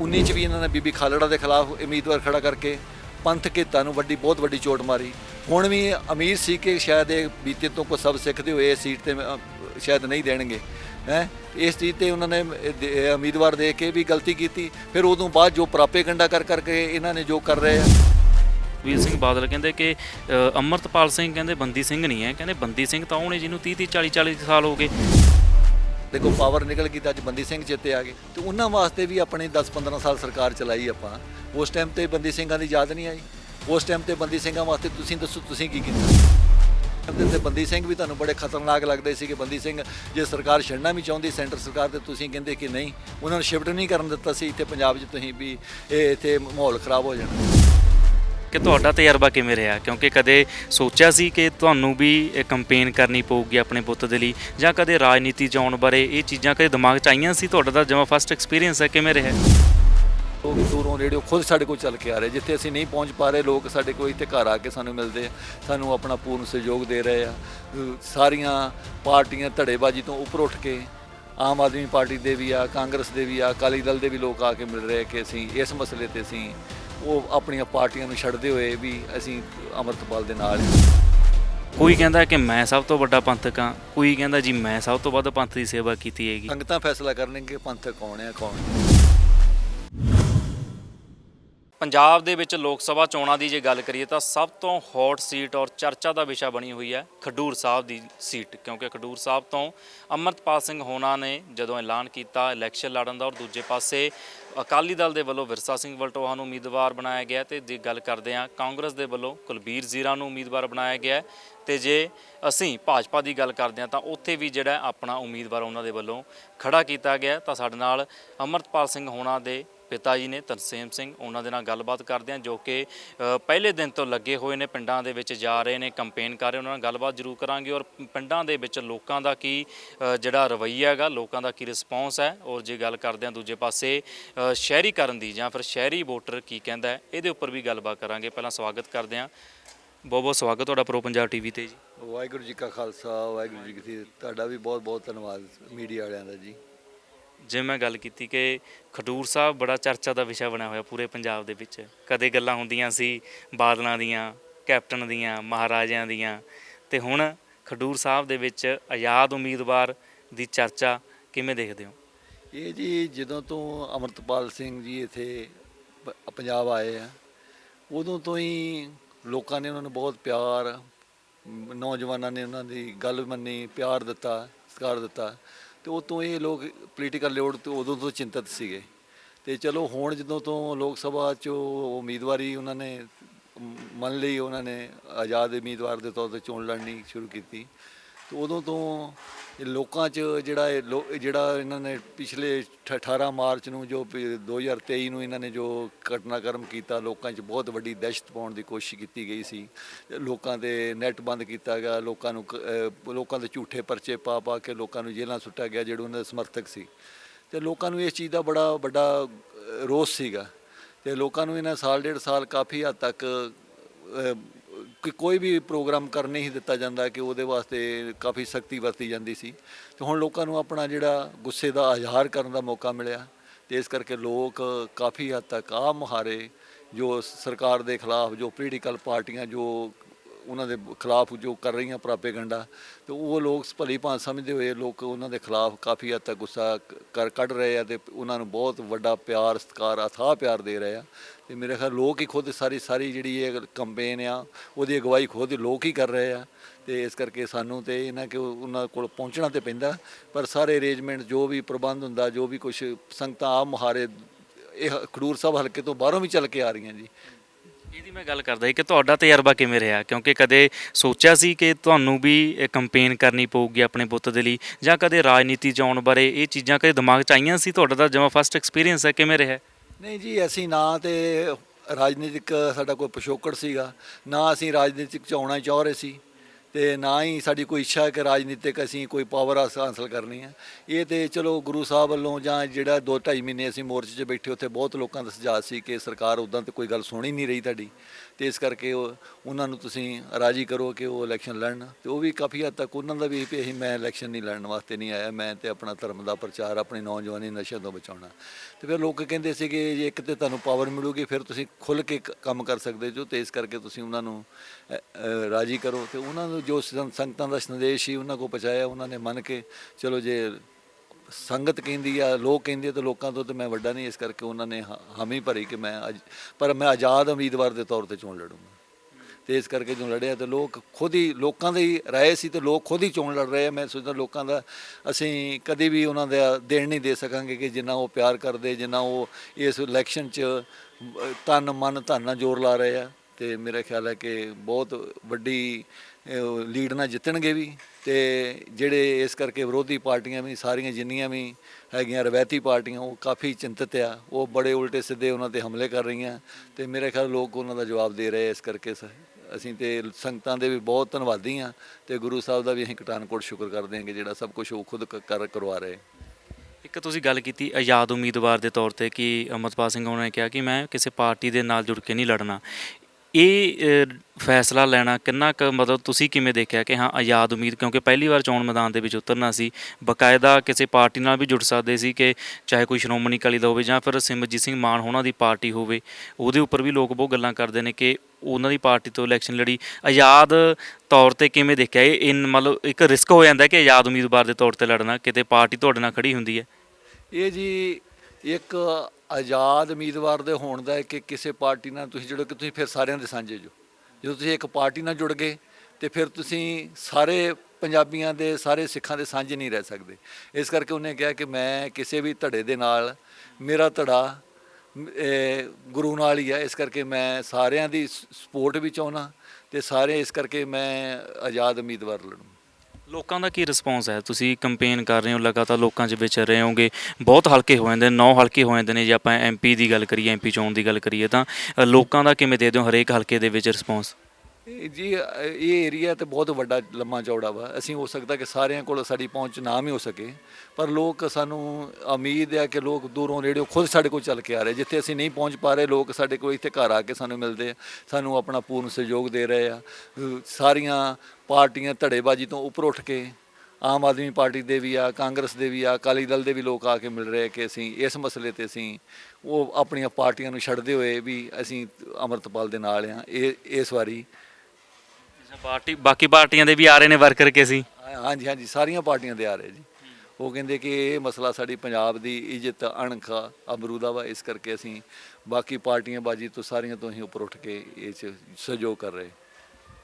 19 ਚ ਵੀ ਇਹਨਾਂ ਨੇ ਬੀਬੀ ਖਾਲੜਾ ਦੇ ਖਿਲਾਫ ਉਮੀਦਵਾਰ ਖੜਾ ਕਰਕੇ ਪੰਥ ਕੇ ਨੂੰ ਵੱਡੀ ਬਹੁਤ ਵੱਡੀ ਚੋਟ ਮਾਰੀ। ਹੁਣ ਵੀ ਅਮੀਰ ਸੀ ਕਿ ਸ਼ਾਇਦ ਇਹ ਬੀਤੇ ਤੋਂ ਕੋ ਸਭ ਸਿੱਖਦੇ ਹੋਏ ਇਸ ਸੀਟ ਤੇ ਸ਼ਾਇਦ ਨਹੀਂ ਦੇਣਗੇ। ਹੈ? ਇਸ ਚੀਜ਼ ਤੇ ਉਹਨਾਂ ਨੇ ਉਮੀਦਵਾਰ ਦੇ ਕੇ ਵੀ ਗਲਤੀ ਕੀਤੀ। ਫਿਰ ਉਦੋਂ ਬਾਅਦ ਜੋ ਪ੍ਰਾਪੇ ਪ੍ਰਾਪੇਗੰਡਾ ਕਰ ਕਰਕੇ ਇਹਨਾਂ ਨੇ ਜੋ ਕਰ ਰਹੇ ਆ। ਸੁਖਬੀਰ ਸਿੰਘ ਬਾਦਲ ਕਹਿੰਦੇ ਕਿ ਅ, ਅਮਰਤਪਾਲ ਸਿੰਘ ਕਹਿੰਦੇ ਬੰਦੀ ਸਿੰਘ ਨਹੀਂ ਹੈ। ਕਹਿੰਦੇ ਬੰਦੀ ਸਿੰਘ ਤਾਂ ਉਹਨੇ ਜਿਹਨੂੰ 30 30 40 40 ਸਾਲ ਹੋ ਗਏ। ਦੇਖੋ ਪਾਵਰ ਨਿਕਲ ਗਈ ਤਾਂ ਅੱਜ ਬੰਦੀ ਸਿੰਘ ਚੇਤੇ ਆ ਗਏ। ਤੇ ਉਹਨਾਂ ਵਾਸਤੇ ਵੀ ਆਪਣੀ 10-15 ਸਾਲ ਸਰਕਾਰ ਚਲਾਈ ਆਪਾਂ। ਉਸ ਟਾਈਮ ਤੇ ਬੰਦੀ ਸਿੰਘਾਂ ਦੀ ਯਾਦ ਨਹੀਂ ਆਈ। ਉਸ ਟਾਈਮ ਤੇ ਬੰਦੀ ਸਿੰਘਾਂ ਵਾਸਤੇ ਤੁਸੀਂ ਦੱਸੋ, ਤੁਸੀਂ ਕੀ ਕੀਤਾ? ਤੇ ਬੰਦੀ ਸਿੰਘ ਵੀ ਤੁਹਾਨੂੰ ਬੜੇ ਖਤਰਨਾਕ ਲੱਗਦੇ ਸੀ ਕਿ ਬੰਦੀ ਸਿੰਘ ਜੇ ਸਰਕਾਰ ਛੱਡਣਾ ਵੀ ਚਾਹੁੰਦੀ, ਸੈਂਟਰ ਸਰਕਾਰ ਤੇ ਤੁਸੀਂ ਕਹਿੰਦੇ ਕਿ ਨਹੀਂ, ਉਹਨਾਂ ਨੂੰ ਸ਼ਿਫਟ ਨਹੀਂ ਕਰਨ ਦਿੱਤਾ ਸੀ। ਇੱਥੇ ਪੰਜਾਬ 'ਚ ਤੁਸੀਂ ਵੀ ਇਹ ਇੱਥੇ ਮਾਹੌਲ ਖਰਾਬ ਹੋ ਜਾਣਾ। ਕਿ ਤੁਹਾਡਾ ਤਜਰਬਾ ਕਿਵੇਂ ਰਿਹਾ? ਕਿਉਂਕਿ ਕਦੇ ਸੋਚਿਆ ਸੀ ਕਿ ਤੁਹਾਨੂੰ ਵੀ ਕੰਪੇਨ ਕਰਨੀ ਪਊਗੀ ਆਪਣੇ ਪੁੱਤ ਦੇ ਲਈ, ਜਾਂ ਕਦੇ ਰਾਜਨੀਤੀ 'ਚ ਆਉਣ ਬਾਰੇ ਇਹ ਚੀਜ਼ਾਂ ਕਦੇ ਦਿਮਾਗ 'ਚ ਆਈਆਂ ਸੀ? ਤੁਹਾਡਾ ਤਾਂ ਜਮਾ ਫਸਟ ਐਕਸਪੀਰੀਅੰਸ ਹੈ, ਕਿਵੇਂ ਰਿਹਾ? ਲੋਕ ਦੂਰੋਂ ਰੇਡੀਓ ਖੁਦ ਸਾਡੇ ਕੋਲ ਚੱਲ ਕੇ ਆ ਰਹੇ, ਜਿੱਥੇ ਅਸੀਂ ਨਹੀਂ ਪਹੁੰਚ ਪਾ ਰਹੇ, ਲੋਕ ਸਾਡੇ ਕੋਲ ਇੱਥੇ ਘਰ ਆ ਕੇ ਸਾਨੂੰ ਮਿਲਦੇ ਆ, ਸਾਨੂੰ ਆਪਣਾ ਪੂਰਨ ਸਹਿਯੋਗ ਦੇ ਰਹੇ ਆ। ਸਾਰੀਆਂ ਪਾਰਟੀਆਂ ਧੜੇਬਾਜ਼ੀ ਤੋਂ ਉੱਪਰ ਉੱਠ ਕੇ, ਆਮ ਆਦਮੀ ਪਾਰਟੀ ਦੇ ਵੀ ਆ, ਕਾਂਗਰਸ ਦੇ ਵੀ ਆ, ਅਕਾਲੀ ਦਲ ਦੇ ਵੀ ਲੋਕ ਆ ਕੇ ਮਿਲ ਰਹੇ ਕਿ ਅਸੀਂ ਇਸ ਮਸਲੇ ਤੇ ਅਸੀਂ ਉਹ ਆਪਣੀਆਂ ਪਾਰਟੀਆਂ ਨੂੰ ਛੱਡਦੇ ਹੋਏ ਵੀ ਅਸੀਂ ਅਮਰਤਪਾਲ ਦੇ ਨਾਲ ਹਾਂ। ਕੋਈ ਕਹਿੰਦਾ ਕਿ ਮੈਂ ਸਭ ਤੋਂ ਵੱਡਾ ਪੰਥਕ ਹਾਂ ਕੋਈ ਕਹਿੰਦਾ ਜੀ ਮੈਂ ਸਭ ਤੋਂ ਵੱਧ ਪੰਥ ਦੀ ਸੇਵਾ ਕੀਤੀ ਹੈਗੀ ਸੰਗਤਾਂ ਫੈਸਲਾ ਕਰਨਗੇ ਕਿ ਪੰਥਕ ਕੌਣ ਹੈ ਕੌਣ ਪੰਜਾਬ ਦੇ ਵਿੱਚ ਲੋਕ ਸਭਾ ਚੋਣਾਂ ਦੀ ਜੇ ਗੱਲ ਕਰੀਏ ਤਾਂ ਸਭ ਤੋਂ ਹੌਟ ਸੀਟ ਔਰ ਚਰਚਾ ਦਾ ਵਿਸ਼ਾ ਬਣੀ ਹੋਈ ਹੈ ਖਡੂਰ ਸਾਹਿਬ ਦੀ ਸੀਟ ਕਿਉਂਕਿ ਖਡੂਰ ਸਾਹਿਬ ਤੋਂ ਅਮਰਤਪਾਲ ਸਿੰਘ ਹੋਣਾ ਨੇ ਜਦੋਂ ਐਲਾਨ ਕੀਤਾ ਇਲੈਕਸ਼ਨ ਲੜਨ ਦਾ ਔਰ ਦੂਜੇ ਪਾਸੇ ਅਕਾਲੀ ਦਲ ਦੇ ਵੱਲੋਂ ਵਿਰਸਾ ਸਿੰਘ ਵਲਟੋਹਾ ਨੂੰ ਉਮੀਦਵਾਰ ਬਣਾਇਆ ਗਿਆ ਤੇ ਜੇ ਗੱਲ ਕਰਦੇ ਹਾਂ ਕਾਂਗਰਸ ਦੇ ਵੱਲੋਂ ਕੁਲਬੀਰ ਜ਼ੀਰਾ ਨੂੰ ਉਮੀਦਵਾਰ ਬਣਾਇਆ ਗਿਆ ਹੈ ਤੇ ਜੇ ਅਸੀਂ ਭਾਜਪਾ ਦੀ ਗੱਲ ਕਰਦੇ ਹਾਂ ਤਾਂ ਉੱਥੇ ਵੀ ਜਿਹੜਾ ਆਪਣਾ ਉਮੀਦਵਾਰ ਉਹਨਾਂ ਦੇ ਵੱਲੋਂ ਖੜਾ ਕੀਤਾ ਗਿਆ ਤਾਂ ਸਾਡੇ ਨਾਲ ਅਮਰਤਪਾਲ ਸਿੰਘ ਹੋਣਾ ਦੇ ਪਿਤਾ ਜੀ ਨੇ ਤਰਸੇਮ ਸਿੰਘ ਉਹਨਾਂ ਦੇ ਨਾਲ ਗੱਲਬਾਤ ਕਰਦੇ ਹਾਂ ਜੋ ਕਿ ਪਹਿਲੇ ਦਿਨ ਤੋਂ ਲੱਗੇ ਹੋਏ ਨੇ ਪਿੰਡਾਂ ਦੇ ਵਿੱਚ ਜਾ ਰਹੇ ਨੇ ਕੰਪੇਨ ਕਰ ਰਹੇ ਉਹਨਾਂ ਨਾਲ ਗੱਲਬਾਤ ਜ਼ਰੂਰ ਕਰਾਂਗੇ ਔਰ ਪਿੰਡਾਂ ਦੇ ਵਿੱਚ ਲੋਕਾਂ ਦਾ ਕੀ ਜਿਹੜਾ ਰਵੱਈਆ ਹੈਗਾ ਲੋਕਾਂ ਦਾ ਕੀ ਰਿਸਪੌਂਸ ਹੈ ਔਰ ਜੇ ਗੱਲ ਕਰਦੇ ਹਾਂ ਦੂਜੇ ਪਾਸੇ ਅ, ਸ਼ਹਿਰੀਕਰਨ ਦੀ ਜਾਂ ਫਿਰ ਸ਼ਹਿਰੀ ਵੋਟਰ ਕੀ ਕਹਿੰਦਾ ਹੈ ਇਹਦੇ ਉੱਪਰ ਵੀ ਗੱਲਬਾਤ ਕਰਾਂਗੇ। ਪਹਿਲਾਂ ਸਵਾਗਤ ਕਰਦੇ ਹਾਂ। ਬਹੁਤ ਬਹੁਤ ਸਵਾਗਤ ਤੁਹਾਡਾ ਪ੍ਰੋ ਪੰਜਾਬ ਟੀਵੀ ਤੇ ਜੀ। ਵਾਹਿਗੁਰੂ ਜੀ ਕਾ ਖਾਲਸਾ ਵਾਹਿਗੁਰੂ ਜੀ ਕੀ ਫਤਿਹ। ਤੁਹਾਡਾ ਵੀ ਬਹੁਤ ਬਹੁਤ ਧੰਨਵਾਦ ਮੀਡੀਆ ਵਾਲਿਆਂ ਦਾ ਜੀ। ਜਿਵੇਂ ਮੈਂ ਗੱਲ ਕੀਤੀ ਕਿ ਖਡੂਰ ਸਾਹਿਬ ਬੜਾ ਚਰਚਾ ਦਾ ਵਿਸ਼ਾ ਬਣਿਆ ਹੋਇਆ ਪੂਰੇ ਪੰਜਾਬ ਦੇ ਵਿੱਚ। ਕਦੇ ਗੱਲਾਂ ਹੁੰਦੀਆਂ ਸੀ ਬਾਦਲਾਂ ਦੀਆਂ, ਕੈਪਟਨ ਦੀਆਂ, ਮਹਾਰਾਜਿਆਂ ਦੀਆਂ। ਤੇ ਹੁਣ ਖਡੂਰ ਸਾਹਿਬ ਦੇ ਵਿੱਚ ਆਜ਼ਾਦ ਉਮੀਦਵਾਰ ਦੀ ਚਰਚਾ ਕਿਵੇਂ ਦੇਖਦੇ ਹੋ? ਇਹ ਜੀ ਜਦੋਂ ਤੋਂ ਅਮਰਤਪਾਲ ਸਿੰਘ ਜੀ ਇੱਥੇ ਪੰਜਾਬ ਆਏ ਆ, ਉਦੋਂ ਤੋਂ ਹੀ ਲੋਕਾਂ ਨੇ ਉਹਨਾਂ ਨੂੰ ਬਹੁਤ ਪਿਆਰ, ਨੌਜਵਾਨਾਂ ਨੇ ਉਹਨਾਂ ਦੀ ਗੱਲ ਮੰਨੀ, ਪਿਆਰ ਦਿੱਤਾ, ਸਤਿਕਾਰ ਦਿੱਤਾ। ਤੇ ਉਹ ਤੋਂ ਇਹ ਲੋਕ ਪੋਲੀਟੀਕਲ ਲੋੜ ਤੋਂ ਉਦੋਂ ਤੋਂ ਚਿੰਤਤ ਸੀਗੇ। ਤੇ ਚਲੋ ਹੁਣ ਜਦੋਂ ਤੋਂ ਲੋਕ ਸਭਾ 'ਚ ਉਮੀਦਵਾਰੀ ਉਹਨਾਂ ਨੇ ਮੰਨ ਲਈ, ਉਹਨਾਂ ਨੇ ਆਜ਼ਾਦ ਉਮੀਦਵਾਰ ਦੇ ਤੌਰ ਤੇ ਚੋਣ ਲੜਨੀ ਸ਼ੁਰੂ ਕੀਤੀ, ਤੇ ਉਦੋਂ ਤੋਂ ਲੋਕਾਂ 'ਚ ਜਿਹੜਾ ਇਹ ਲੋ- ਜਿਹੜਾ ਇਹਨਾਂ ਨੇ ਪਿਛਲੇ ਅਠ- 18 ਮਾਰਚ ਨੂੰ ਜੋ ਪ- 2023 ਨੂੰ ਇਹਨਾਂ ਨੇ ਜੋ ਘਟਨਾਕ੍ਰਮ ਕੀਤਾ ਲੋਕਾਂ 'ਚ ਬਹੁਤ ਵੱਡੀ ਦਹਿਸ਼ਤ ਪਾਉਣ ਦੀ ਕੋਸ਼ਿਸ਼ ਕੀਤੀ ਗਈ ਸੀ। ਲੋਕਾਂ ਦੇ ਨੈਟ ਬੰਦ ਕੀਤਾ ਗਿਆ ਲੋਕਾਂ ਨੂੰ ਕ- ਅਹ ਲੋਕਾਂ ਦੇ ਝੂਠੇ ਪਰਚੇ ਪਾ ਪਾ ਕੇ ਲੋਕਾਂ ਨੂੰ ਜੇਲ੍ਹਾਂ ਸੁੱਟਿਆ ਗਿਆ ਜਿਹੜੇ ਉਹਨਾਂ ਦੇ ਸਮਰਥਕ ਸੀ। ਤੇ ਲੋਕਾਂ ਨੂੰ ਇਸ ਚੀਜ਼ ਦਾ ਬੜਾ ਵੱਡਾ ਅਹ, ਰੋਸ ਸੀਗਾ। ਤੇ ਲੋਕਾਂ ਨੂੰ ਇਹਨਾਂ ਸਾਲ ਡੇਢ ਸਾਲ ਕਾਫੀ ਹੱਦ ਤੱਕ ਅਹ, ਕਿ ਕੋਈ ਵੀ ਪ੍ਰੋਗਰਾਮ ਕਰਨ ਨਹੀਂ ਦਿੱਤਾ ਜਾਂਦਾ ਕਿ ਉਹਦੇ ਵਾਸਤੇ ਕਾਫੀ ਸਖਤੀ ਵਰਤੀ ਜਾਂਦੀ ਸੀ। ਤੇ ਹੁਣ ਲੋਕਾਂ ਨੂੰ ਆਪਣਾ ਜਿਹੜਾ ਗੁੱਸੇ ਦਾ ਇਜ਼ਹਾਰ ਕਰਨ ਦਾ ਮੌਕਾ ਮਿਲਿਆ ਤੇ ਇਸ ਕਰਕੇ ਲੋਕ ਕਾਫੀ ਹੱਦ ਤੱਕ ਆ ਮੁਹਾਰੇ ਜੋ ਸਰਕਾਰ ਦੇ ਖਿਲਾਫ ਜੋ ਪੋਲੀਟੀਕਲ ਪਾਰਟੀਆਂ ਜੋ ਉਹਨਾਂ ਦੇ ਖਿਲਾਫ ਜੋ ਕਰ ਰਹੀਆਂ ਪ੍ਰਾਪੇਗੰਡਾ ਤੇ ਉਹ ਲੋਕ ਭਲੀ ਭਾਂਤ ਸਮਝਦੇ ਹੋਏ ਲੋਕ ਉਹਨਾਂ ਦੇ ਖਿਲਾਫ ਕਾਫੀ ਹੱਦ ਤੱਕ ਗੁੱਸਾ ਕ- ਕਰ ਕੱਢ ਰਹੇ ਆ ਤੇ ਉਹਨਾਂ ਨੂੰ ਬਹੁਤ ਵੱਡਾ ਪਿਆਰ, ਸਤਿਕਾਰ, ਅਥਾਹ ਪਿਆਰ ਦੇ ਰਹੇ ਆ। ਤੇ ਮੇਰੇ ਖਿਆਲ ਲੋਕ ਹੀ ਖੁਦ ਸਾਰੀ ਸਾਰੀ ਜਿਹੜੀ ਇਹ ਕੰਪੇਨ ਆ, ਉਹਦੀ ਅਗਵਾਈ ਖੁਦ ਲੋਕ ਹੀ ਕਰ ਰਹੇ ਆ। ਤੇ ਇਸ ਕਰਕੇ ਸਾਨੂੰ ਤੇ ਇਹਨਾਂ ਕਿ ਉਹਨਾਂ ਕੋਲ ਪਹੁੰਚਣਾ ਤੇ ਪੈਂਦਾ, ਪਰ ਸਾਰੇ ਅਰੇਂਜਮੈਂਟ ਜੋ ਵੀ ਪ੍ਰਬੰਧ ਹੁੰਦਾ, ਜੋ ਵੀ ਕੁਝ ਸੰਗਤਾਂ ਆ ਮੁਹਾਰੇ, ਇਹ ਖਡੂਰ ਸਾਹਿਬ ਹਲਕੇ ਤੋਂ ਬਾਹਰੋਂ ਵੀ ਚੱਲ ਕੇ ਆ ਰਹੀਆਂ ਜੀ। ਇਹਦੀ ਮੈਂ ਗੱਲ ਕਰਦਾ ਸੀ ਕਿ ਤੁਹਾਡਾ ਤਜਰਬਾ ਕਿਵੇਂ ਰਿਹਾ? ਕਿਉਂਕਿ ਕਦੇ ਸੋਚਿਆ ਸੀ ਕਿ ਤੁਹਾਨੂੰ ਵੀ ਕੰਪੇਨ ਕਰਨੀ ਪਊਗੀ ਆਪਣੇ ਪੁੱਤ ਦੇ ਲਈ, ਜਾਂ ਕਦੇ ਰਾਜਨੀਤੀ 'ਚ ਆਉਣ ਬਾਰੇ ਇਹ ਚੀਜ਼ਾਂ ਕਦੇ ਦਿਮਾਗ 'ਚ ਆਈਆਂ ਸੀ? ਤੁਹਾਡਾ ਤਾਂ ਜਮਾ ਫਸਟ ਐਕਸਪੀਰੀਅੰਸ ਹੈ, ਕਿਵੇਂ ਰਿਹਾ? ਨਹੀਂ ਜੀ, ਅਸੀਂ ਨਾ ਤੇ ਰਾਜਨੀਤਿਕ ਸਾਡਾ ਕੋਈ ਪਿਛੋਕੜ ਸੀਗਾ, ਨਾ ਅਸੀਂ ਰਾਜਨੀਤਿਕ ਚ ਆਉਣਾ ਚਾਹ ਰਹੇ ਸੀ। ਤੇ ਨਾ ਹੀ ਸਾਡੀ ਕੋਈ ਇੱਛਾ ਹੈ ਕਿ ਰਾਜਨੀਤਿਕ ਅਸੀਂ ਕੋਈ ਪਾਵਰ ਹਾਸਲ ਕਰਨੀ ਹੈ। ਇਹ ਤੇ ਚਲੋ ਗੁਰੂ ਸਾਹਿਬ ਵੱਲੋਂ ਜਾਂ ਜਿਹੜਾ 2.5 ਮਹੀਨੇ ਅਸੀਂ ਮੋਰਚੇ 'ਚ ਬੈਠੇ, ਉੱਥੇ ਬਹੁਤ ਲੋਕਾਂ ਦਾ ਸੁਝਾਅ ਸੀ ਕਿ ਸਰਕਾਰ ਉਦਾਂ ਤੇ ਕੋਈ ਗੱਲ ਸੁਣੀ ਨਹੀਂ ਰਹੀ ਤੁਹਾਡੀ। ਤੇ ਇਸ ਕਰਕੇ ਉਹਨਾਂ ਨੂੰ ਤੁਸੀਂ ਰਾਜੀ ਕਰੋ ਕਿ ਉਹ ਇਲੈਕਸ਼ਨ ਲੜਨ। ਤੇ ਉਹ ਵੀ ਕਾਫੀ ਹੱਦ ਤੱਕ ਉਹਨਾਂ ਦਾ ਵੀ ਵੀ ਅਸੀਂ ਮੈਂ ਇਲੈਕਸ਼ਨ ਨਹੀਂ ਲੜਨ ਵਾਸਤੇ ਨਹੀਂ ਆਇਆ। ਮੈਂ ਤੇ ਆਪਣਾ ਧਰਮ ਦਾ ਪ੍ਰਚਾਰ, ਆਪਣੀ ਨੌਜਵਾਨੀ ਨਸ਼ਿਆਂ ਤੋਂ ਬਚਾਉਣਾ। ਤੇ ਫਿਰ ਲੋਕ ਕਹਿੰਦੇ ਸੀ ਕਿ ਜੇ ਇੱਕ ਤੇ ਤੁਹਾਨੂੰ ਪਾਵਰ ਮਿਲੂਗੀ, ਫਿਰ ਤੁਸੀਂ ਖੁੱਲ ਕੇ ਕੰਮ ਕਰ ਸਕਦੇ ਜੋ। ਤੇ ਇਸ ਕਰਕੇ ਤੁਸੀਂ ਉਹਨਾਂ ਨੂੰ ਰਾਜੀ ਕਰੋ। ਤੇ ਉਹਨਾਂ ਨੂੰ ਜੋ ਸੰਗਤਾਂ ਦਾ ਸੰਦੇਸ਼ ਸੀ, ਉਹਨਾਂ ਕੋ ਪਹੁੰਚਾਇਆ, ਉਹਨਾਂ ਨੇ ਮੰਨ ਕੇ, ਚਲੋ ਜੇ ਸੰਗਤ ਕਹਿੰਦੀ ਆ ਲੋਕ ਕਹਿੰਦੇ ਆ ਤੇ ਲੋਕਾਂ ਤੋਂ ਤੇ ਮੈਂ ਵੱਡਾ ਨਹੀਂ ਇਸ ਕਰਕੇ ਉਹਨਾਂ ਨੇ ਹ- ਹਾਮੀ ਭਰੀ ਕਿ ਮੈਂ ਅੱਜ ਪਰ ਮੈਂ ਆਜ਼ਾਦ ਉਮੀਦਵਾਰ ਦੇ ਤੌਰ ਤੇ ਚੋਣ ਲੜੂੰਗਾ। ਤੇ ਇਸ ਕਰਕੇ ਜੋ ਲੜਿਆ ਤੇ ਲੋਕ ਖੁਦ ਹੀ ਲੋਕਾਂ ਦੇ ਹੀ ਸੀ ਤੇ ਲੋਕ ਖੁਦ ਹੀ ਚੋਣ ਲੜ ਰਹੇ ਆ। ਮੈਂ ਸੋਚਦਾ ਲੋਕਾਂ ਦਾ ਅਸੀਂ ਕਦੇ ਵੀ ਉਹਨਾਂ ਦਾ ਦੇਣ ਨਹੀਂ ਦੇ ਸਕਾਂਗੇ ਕਿ ਜਿੰਨਾ ਉਹ ਪਿਆਰ ਕਰਦੇ ਜਿੰਨਾ ਉਹ ਇਸ ਇਲੈਕਸ਼ਨ 'ਚ ਅਹ, ਤਨ ਮਨ ਧਨ ਨਾਲ ਜ਼ੋਰ ਲਾ ਰਹੇ ਆ। ਤੇ ਮੇਰਾ ਖਿਆਲ ਹੈ ਕਿ ਬਹੁਤ ਵੱਡੀ ਲੀਡ ਨਾਲ ਜਿੱਤਣਗੇ ਵੀ। ਤੇ ਜਿਹੜੇ ਇਸ ਕਰਕੇ ਵਿਰੋਧੀ ਪਾਰਟੀਆਂ ਵੀ, ਸਾਰੀਆਂ ਜਿੰਨੀਆਂ ਵੀ ਹੈਗੀਆਂ ਰਵਾਇਤੀ ਪਾਰਟੀਆਂ, ਉਹ ਕਾਫੀ ਚਿੰਤਤ ਆ। ਉਹ ਬੜੇ ਉਲਟੇ ਸਿੱਧੇ ਉਹਨਾਂ ਤੇ ਹਮਲੇ ਕਰ ਰਹੀਆਂ ਤੇ ਮੇਰੇ ਖਿਆਲ ਲੋਕ ਉਹਨਾਂ ਦਾ ਜਵਾਬ ਦੇ ਰਹੇ ਇਸ ਕਰਕੇ ਅਸੀਂ ਤੇ ਸੰਗਤਾਂ ਦੇ ਵੀ ਬਹੁਤ ਧੰਨਵਾਦੀ ਆ ਤੇ ਗੁਰੂ ਸਾਹਿਬ ਦਾ ਵੀ ਅਸੀਂ ਕਟਾਨਕੋਟ ਸ਼ੁਕਰ ਕਰਦੇ ਹਾਂ ਕਿ ਜਿਹੜਾ ਸਭ ਕੁਝ ਉਹ ਖੁਦ ਕਰ, ਕਰਵਾ ਰਹੇ ਇੱਕ ਤੁਸੀਂ ਗੱਲ ਕੀਤੀ ਆਜ਼ਾਦ ਉਮੀਦਵਾਰ ਦੇ ਤੌਰ ਤੇ ਕਿ ਅਮਰਪਾਲ ਸਿੰਘ ਉਹਨਾਂ ਨੇ ਕਿਹਾ ਕਿ ਮੈਂ ਕਿਸੇ ਪਾਰਟੀ ਦੇ ਨਾਲ ਜੁੜ ਕੇ ਨਹੀਂ ਲੜਨਾ। ਇਹ ਫੈਸਲਾ ਲੈਣਾ ਕਿੰਨਾ ਕੁ ਮਤਲਬ ਤੁਸੀਂ ਕਿਵੇਂ ਦੇਖਿਆ ਕਿ ਹਾਂ ਆਜ਼ਾਦ ਉਮੀਦ, ਕਿਉਂਕਿ ਪਹਿਲੀ ਵਾਰ ਚੋਣ ਮੈਦਾਨ ਦੇ ਵਿੱਚ ਉਤਰਨਾ ਸੀ, ਬਕਾਇਦਾ ਕਿਸੇ ਪਾਰਟੀ ਨਾਲ ਵੀ ਜੁੜ ਸਕਦੇ ਸੀ ਕਿ ਚਾਹੇ ਕੋਈ ਸ਼੍ਰੋਮਣੀ ਅਕਾਲੀ ਦਾ ਹੋਵੇ ਜਾਂ ਫਿਰ ਸਿਮਰਜੀਤ ਸਿੰਘ ਮਾਨ ਹੋਣਾ ਦੀ ਪਾਰਟੀ ਹੋਵੇ, ਉਹਦੇ ਉੱਪਰ ਵੀ ਲੋਕ ਬਹੁਤ ਗੱਲਾਂ ਕਰਦੇ ਨੇ ਕਿ ਉਹਨਾਂ ਦੀ ਪਾਰਟੀ ਤੋਂ ਇਲੈਕਸ਼ਨ ਲੜੀ। ਆਜ਼ਾਦ ਤੌਰ ਤੇ ਕਿਵੇਂ ਦੇਖਿਆ ਇਹ, ਇਨ ਮਤਲਬ ਇੱਕ ਰਿਸਕ ਹੋ ਜਾਂਦਾ ਕਿ ਆਜ਼ਾਦ ਉਮੀਦਵਾਰ ਦੇ ਤੌਰ ਤੇ ਲੜਨਾ, ਕਿਤੇ ਪਾਰਟੀ ਤੁਹਾਡੇ ਨਾਲ ਖੜੀ ਹੁੰਦੀ ਹੈ? ਇਹ ਜੀ ਇੱਕ ਆਜ਼ਾਦ ਉਮੀਦਵਾਰ ਦੇ ਹੋਣ ਦਾ ਹੈ ਕਿ ਕਿਸੇ ਪਾਰਟੀ ਨਾਲ ਤੁਸੀਂ ਜੁੜੋ ਕਿ ਤੁਸੀਂ ਫਿਰ ਸਾਰਿਆਂ ਦੇ ਸਾਂਝੇ ਜੋ। ਜਦੋਂ ਤੁਸੀਂ ਇੱਕ ਪਾਰਟੀ ਨਾਲ ਜੁੜ ਗਏ, ਤੇ ਫਿਰ ਤੁਸੀਂ ਸਾਰੇ ਪੰਜਾਬੀਆਂ ਦੇ, ਸਾਰੇ ਸਿੱਖਾਂ ਦੇ ਸਾਂਝੇ ਨਹੀਂ ਰਹਿ ਸਕਦੇ। ਇਸ ਕਰਕੇ ਉਹਨੇ ਕਿਹਾ ਕਿ ਮੈਂ ਕਿਸੇ ਵੀ ਧੜੇ ਦੇ ਨਾਲ ਮੇਰਾ ਧੜਾ ਗੁਰੂ ਨਾਲ ਹੀ ਹੈ ਇਸ ਕਰਕੇ ਮੈਂ ਸਾਰਿਆਂ ਦੀ ਸਪੋਰਟ ਵੀ ਚਾਹੁੰਦਾ ਤੇ ਸਾਰੇ ਇਸ ਕਰਕੇ ਮੈਂ ਆਜ਼ਾਦ ਉਮੀਦਵਾਰ ਲੜੂੰ ਲੋਕਾਂ ਦਾ ਕੀ ਰਿਸਪੌਂਸ ਹੈ? ਤੁਸੀਂ ਕੰਪੇਨ ਕਰ ਰਹੇ ਹੋ ਲਗਾਤਾਰ ਲੋਕਾਂ 'ਚ ਵਿਚਰ ਰਹੇ ਹੋਗੇ ਬਹੁਤ ਹਲਕੇ ਹੋ ਜਾਂਦੇ ਨੇ ਨੌ ਹਲਕੇ ਹੋ ਜਾਂਦੇ ਨੇ ਜੇ ਆਪਾਂ ਐਮਪੀ ਦੀ ਗੱਲ ਕਰੀਏ ਐਮਪੀ ਚੋਣ ਦੀ ਗੱਲ ਕਰੀਏ ਤਾਂ ਅ, ਲੋਕਾਂ ਦਾ ਕਿਵੇਂ ਦੇ ਦਿਓ ਹਰੇਕ ਹਲਕੇ ਦੇ ਵਿੱਚ ਰਿਸਪੌਂਸ ਜੀ, ਇਹ ਏਰੀਆ ਤੇ ਬਹੁਤ ਵੱਡਾ ਲੰਮਾ ਚੌੜਾ ਵਾ। ਅਸੀਂ ਹੋ ਸਕਦਾ ਕਿ ਸਾਰਿਆਂ ਕੋਲ ਸਾਡੀ ਪਹੁੰਚ ਨਾ ਵੀ ਹੋ ਸਕੇ, ਪਰ ਲੋਕ ਸਾਨੂੰ ਉਮੀਦ ਹੈ ਕਿ ਲੋਕ ਦੂਰੋਂ ਰੇਡੀਓ ਖੁਦ ਸਾਡੇ ਕੋਲ ਚੱਲ ਕੇ ਆ ਰਹੇ। ਜਿੱਥੇ ਅਸੀਂ ਨਹੀਂ ਪਹੁੰਚ ਪਾ ਰਹੇ, ਲੋਕ ਸਾਡੇ ਕੋਲ ਇੱਥੇ ਘਰ ਆ ਕੇ ਸਾਨੂੰ ਮਿਲਦੇ ਆ। ਸਾਨੂੰ ਆਪਣਾ ਪੂਰਨ ਸਹਿਯੋਗ ਦੇ ਰਹੇ ਆ। ਸਾਰੀਆਂ ਪਾਰਟੀਆਂ ਧੜੇਬਾਜ਼ੀ ਤੋਂ ਉੱਪਰ ਉੱਠ ਕੇ ਆਮ ਆਦਮੀ ਪਾਰਟੀ ਦੇ ਵੀ ਆ, ਕਾਂਗਰਸ ਦੇ ਵੀ ਆ, ਅਕਾਲੀ ਦਲ ਦੇ ਵੀ ਲੋਕ ਆ ਕੇ ਮਿਲ ਰਹੇ ਕਿ ਅਸੀਂ ਇਸ ਮਸਲੇ ਤੇ ਅਸੀਂ ਉਹ ਆਪਣੀਆਂ ਪਾਰਟੀਆਂ ਨੂੰ ਛੱਡਦੇ ਹੋਏ ਵੀ ਅਸੀਂ ਅਮਰਤਪਾਲ ਦੇ ਨਾਲ ਆ। ਇਹ, ਇਸ ਵਾਰੀ ਪਾਰਟੀ, ਬਾਕੀ ਪਾਰਟੀਆਂ ਦੇ ਵੀ ਆ ਰਹੇ ਨੇ ਵਰਕਰ ਕੇ ਸੀ ਹਾਂਜੀ ਹਾਂਜੀ, ਸਾਰੀਆਂ ਪਾਰਟੀਆਂ ਦੇ ਆ ਰਹੇ ਜੀ। ਉਹ ਕਹਿੰਦੇ ਕਿ ਇਹ ਮਸਲਾ ਸਾਡੀ ਪੰਜਾਬ ਦੀ ਇੱਜ਼ਤ, ਅਣਖ, ਅਮਰੂਦਾ ਵਾ, ਇਸ ਕਰਕੇ ਅਸੀਂ ਬਾਕੀ ਪਾਰਟੀਆਂ ਬਾਜੀ ਤੋਂ ਸਾਰੀਆਂ ਤੋਂ ਹੀ ਉੱਪਰ ਉੱਠ ਕੇ ਇਹ 'ਚ ਸਹਿਯੋਗ ਕਰ ਰਹੇ।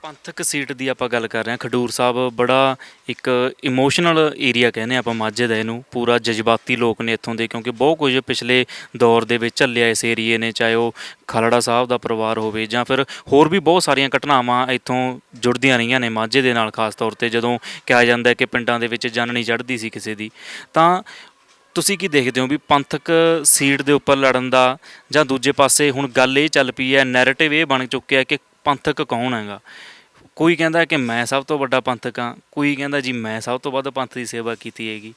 ਪੰਥਕ ਸੀਟ ਦੀ ਆਪਾਂ ਗੱਲ ਕਰ ਰਹੇ ਹਾਂ। ਖਡੂਰ ਸਾਹਿਬ ਬੜਾ ਇੱਕ ਇਮੋਸ਼ਨਲ ਏਰੀਆ ਕਹਿੰਦੇ ਆਪਾਂ ਮਾਝੇ ਦਾ ਇਹਨੂੰ। ਪੂਰਾ ਜਜ਼ਬਾਤੀ ਲੋਕ ਨੇ ਇੱਥੋਂ ਦੇ ਕਿਉਂਕਿ ਬਹੁਤ ਕੁਝ ਪਿਛਲੇ ਦੌਰ ਦੇ ਵਿੱਚ ਝੱਲਿਆ ਇਸ ਏਰੀਏ ਨੇ, ਚਾਹੇ ਉਹ ਖਾਲੜਾ ਸਾਹਿਬ ਦਾ ਪਰਿਵਾਰ ਹੋਵੇ ਜਾਂ ਫਿਰ ਹੋਰ ਵੀ ਬਹੁਤ ਸਾਰੀਆਂ ਘਟਨਾਵਾਂ ਇੱਥੋਂ ਜੁੜਦੀਆਂ ਰਹੀਆਂ ਨੇ ਮਾਝੇ ਦੇ ਨਾਲ ਖਾਸ ਤੌਰ ਤੇ, ਜਦੋਂ ਕਿਹਾ ਜਾਂਦਾ ਕਿ ਪਿੰਡਾਂ ਦੇ ਵਿੱਚ ਜਨ ਚੜ੍ਹਦੀ ਸੀ ਕਿਸੇ ਦੀ। ਤਾਂ ਤੁਸੀਂ ਕੀ ਦੇਖਦੇ ਹੋ ਵੀ ਪੰਥਕ ਸੀਟ ਦੇ ਉੱਪਰ ਲੜਨ ਦਾ ਜਾਂ ਦੂਜੇ ਪਾਸੇ ਹੁਣ ਗੱਲ ਇਹ ਚੱਲ ਪਈ ਹੈ ਨੈਰੇਟਿਵ ਇਹ ਬਣ ਚੁੱਕਿਆ ਕਿ ਪੰਥਕ ਕੌਣ ਹੈਗਾ? ਕੋਈ ਕਹਿੰਦਾ ਕਿ ਮੈਂ ਸਭ ਤੋਂ ਵੱਡਾ ਪੰਥਕ ਹਾਂ, ਕੋਈ ਕਹਿੰਦਾ ਜੀ ਮੈਂ ਸਭ ਤੋਂ ਵੱਧ ਪੰਥ ਦੀ ਸੇਵਾ ਕੀਤੀ ਹੈਗੀ।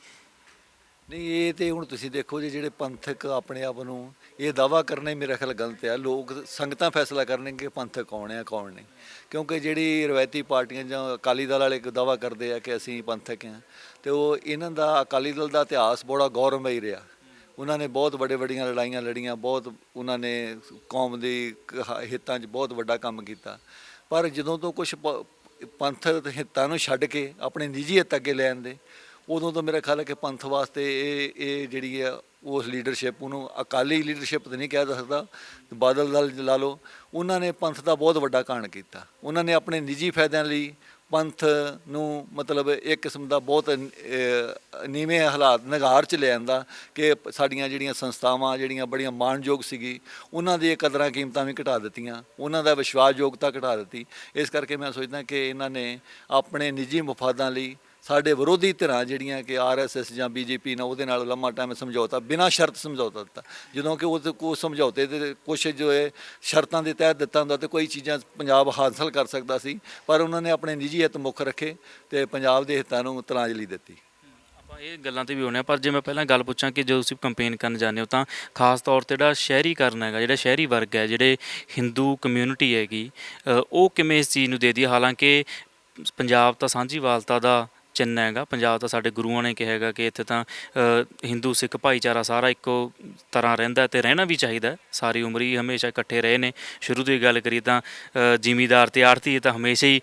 ਨਹੀਂ, ਇਹ ਤੇ ਹੁਣ ਤੁਸੀਂ ਦੇਖੋ ਜੀ, ਜਿਹੜੇ ਪੰਥਕ ਆਪਣੇ ਆਪ ਨੂੰ ਇਹ ਦਾਵਾ ਕਰਨਾ ਹੀ ਮੇਰਾ ਖਿਆਲ ਗਲਤ ਹੈ ਲੋਕ ਸੰਗਤਾਂ ਫੈਸਲਾ ਕਰਨਗੇ ਕਿ ਪੰਥਕ ਕੌਣ ਹੈ, ਕੌਣ ਨਹੀਂ। ਕਿਉਂਕਿ ਜਿਹੜੀ ਰਵਾਇਤੀ ਪਾਰਟੀਆਂ ਜਾਂ ਅਕਾਲੀ ਦਲ ਵਾਲੇ ਦਾਵਾ ਕਰਦੇ ਆ ਕਿ ਅਸੀਂ ਪੰਥਕ ਹਾਂ, ਤੇ ਉਹ ਇਹਨਾਂ ਦਾ, ਅਕਾਲੀ ਦਲ ਦਾ ਇਤਿਹਾਸ ਬੜਾ ਗੌਰਵਮਈ ਰਿਹਾ। ਉਹਨਾਂ ਨੇ ਬਹੁਤ ਵੱਡੇ ਵੱਡੀਆਂ ਲੜਾਈਆਂ ਲੜੀਆਂ, ਬਹੁਤ ਉਹਨਾਂ ਨੇ ਕੌਮ ਦੇ ਹਿੱਤਾਂ 'ਚ ਬਹੁਤ ਵੱਡਾ ਕੰਮ ਕੀਤਾ। ਪਰ ਜਦੋਂ ਤੋਂ ਕੁਝ ਪੰਥ ਹਿੱਤਾਂ ਨੂੰ ਛੱਡ ਕੇ ਆਪਣੇ ਨਿੱਜੀ ਹਿੱਤ ਅੱਗੇ ਲੈਣ ਦੇ ਉਦੋਂ ਤੋਂ ਮੇਰਾ ਖਿਆਲ ਹੈ ਕਿ ਪੰਥ ਵਾਸਤੇ ਇਹ ਇਹ ਜਿਹੜੀ ਆ ਉਸ ਲੀਡਰਸ਼ਿਪ ਉਹਨੂੰ ਅਕਾਲੀ ਲੀਡਰਸ਼ਿਪ ਤੇ ਨਹੀਂ ਕਹਿ ਸਕਦਾ, ਬਾਦਲ ਦਲ ਲਾ ਲਓ, ਉਹਨਾਂ ਨੇ ਪੰਥ ਦਾ ਬਹੁਤ ਵੱਡਾ ਕਾਣ ਕੀਤਾ। ਉਹਨਾਂ ਨੇ ਆਪਣੇ ਨਿੱਜੀ ਫਾਇਦਿਆਂ ਲਈ ਪੰਥ ਨੂੰ ਮਤਲਬ ਇੱਕ ਕਿਸਮ ਦਾ ਬਹੁਤ ਨੀਵੇਂ ਹਾਲਾਤ ਨਿਗਾਰ ਚ ਲੈ ਆਂਦਾ ਕਿ ਸਾਡੀਆਂ ਜਿਹੜੀਆਂ ਸੰਸਥਾਵਾਂ, ਜਿਹੜੀਆਂ ਬੜੀਆਂ ਮਾਣਯੋਗ ਸੀਗੀ, ਉਹਨਾਂ ਦੀਆਂ ਕਦਰਾਂ ਕੀਮਤਾਂ ਵੀ ਘਟਾ ਦਿੱਤੀਆਂ, ਉਹਨਾਂ ਦਾ ਵਿਸ਼ਵਾਸਯੋਗਤਾ ਘਟਾ ਦਿੱਤੀ। ਇਸ ਕਰਕੇ ਮੈਂ ਸੋਚਦਾ ਕਿ ਇਹਨਾਂ ਨੇ ਆਪਣੇ ਨਿੱਜੀ ਮਫਾਦਾਂ ਲਈ ਸਾਡੇ ਵਿਰੋਧੀ ਧਿਰਾਂ ਜਿਹੜੀਆਂ ਕਿ ਆਰਐਸਐਸ ਜਾਂ ਬੀਜੇਪੀ ਨਾਲ ਉਹਦੇ ਨਾਲ ਲੰਮਾ ਟਾਈਮ ਸਮਝੌਤਾ, ਬਿਨਾਂ ਸ਼ਰਤ ਸਮਝੌਤਾ ਦਿੱਤਾ। ਜਦੋਂ ਕਿ ਉਹ ਕੋ ਸਮਝੌਤੇ ਦੇ ਕੁਛ ਜੋ ਹੈ ਸ਼ਰਤਾਂ ਦੇ ਤਹਿਤ ਦਿੱਤਾ ਹੁੰਦਾ ਤੇ ਕੋਈ ਚੀਜ਼ਾਂ ਪੰਜਾਬ ਹਾਸਲ ਕਰ ਸਕਦਾ ਸੀ, ਪਰ ਉਹਨਾਂ ਨੇ ਆਪਣੇ ਨਿੱਜੀ ਹਿੱਤ ਮੁੱਖ ਰੱਖੇ ਤੇ ਪੰਜਾਬ ਦੇ ਹਿੱਤਾਂ ਨੂੰ ਤਰਾਂਜਲੀ ਦਿੱਤੀ। ਆਪਾਂ ਇਹ ਗੱਲਾਂ ਤੇ ਵੀ ਹੋਣੇ ਆ ਪਰ ਜੇ ਮੈਂ ਪਹਿਲਾਂ ਗੱਲ ਪੁੱਛਾਂ ਕਿ ਜਦੋਂ ਤੁਸੀਂ ਕੰਪੇਨ ਕਰਨ ਜਾਂਦੇ ਹੋ ਤਾਂ ਖਾਸ ਤੌਰ ਤੇ ਜਿਹੜਾ ਸ਼ਹਿਰੀਕਰਨ ਹੈਗਾ, ਜਿਹੜਾ ਸ਼ਹਿਰੀ ਵਰਗ ਹੈ, ਜਿਹੜੇ ਹਿੰਦੂ ਕਮਿਊਨਿਟੀ ਹੈਗੀ ਉਹ ਕਿਵੇਂ ਇਸ ਚੀਜ਼ ਨੂੰ ਦੇ ਦੀ ਹਾਲਾਂਕਿ ਪੰਜਾਬ ਤਾਂ ਸਾਂਝੀਵਾਲਤਾ ਦਾ ਚਿੰਨ੍ਹ ਹੈਗਾ। ਪੰਜਾਬ ਤਾਂ ਸਾਡੇ ਗੁਰੂਆਂ ਨੇ ਕਿਹਾ ਹੈਗਾ ਕਿ ਇੱਥੇ ਤਾਂ ਹਿੰਦੂ, ਸਿੱਖ ਭਾਈਚਾਰਾ ਸਾਰਾ ਇੱਕੋ ਤਰ੍ਹਾਂ ਰਹਿੰਦਾ ਹੈ ਤੇ ਰਹਿਣਾ ਵੀ ਚਾਹੀਦਾ ਸਾਰੀ ਉਮਰ ਹੀ ਹਮੇਸ਼ਾ ਇਕੱਠੇ ਰਹੇ ਨੇ। ਸ਼ੁਰੂ ਤੋਂ ਹੀ ਗੱਲ ਕਰੀਏ ਤਾਂ ਜ਼ਿਮੀਦਾਰ ਤੇ ਆੜਤੀ ਤਾਂ ਹਮੇਸ਼ਾ ਹੀ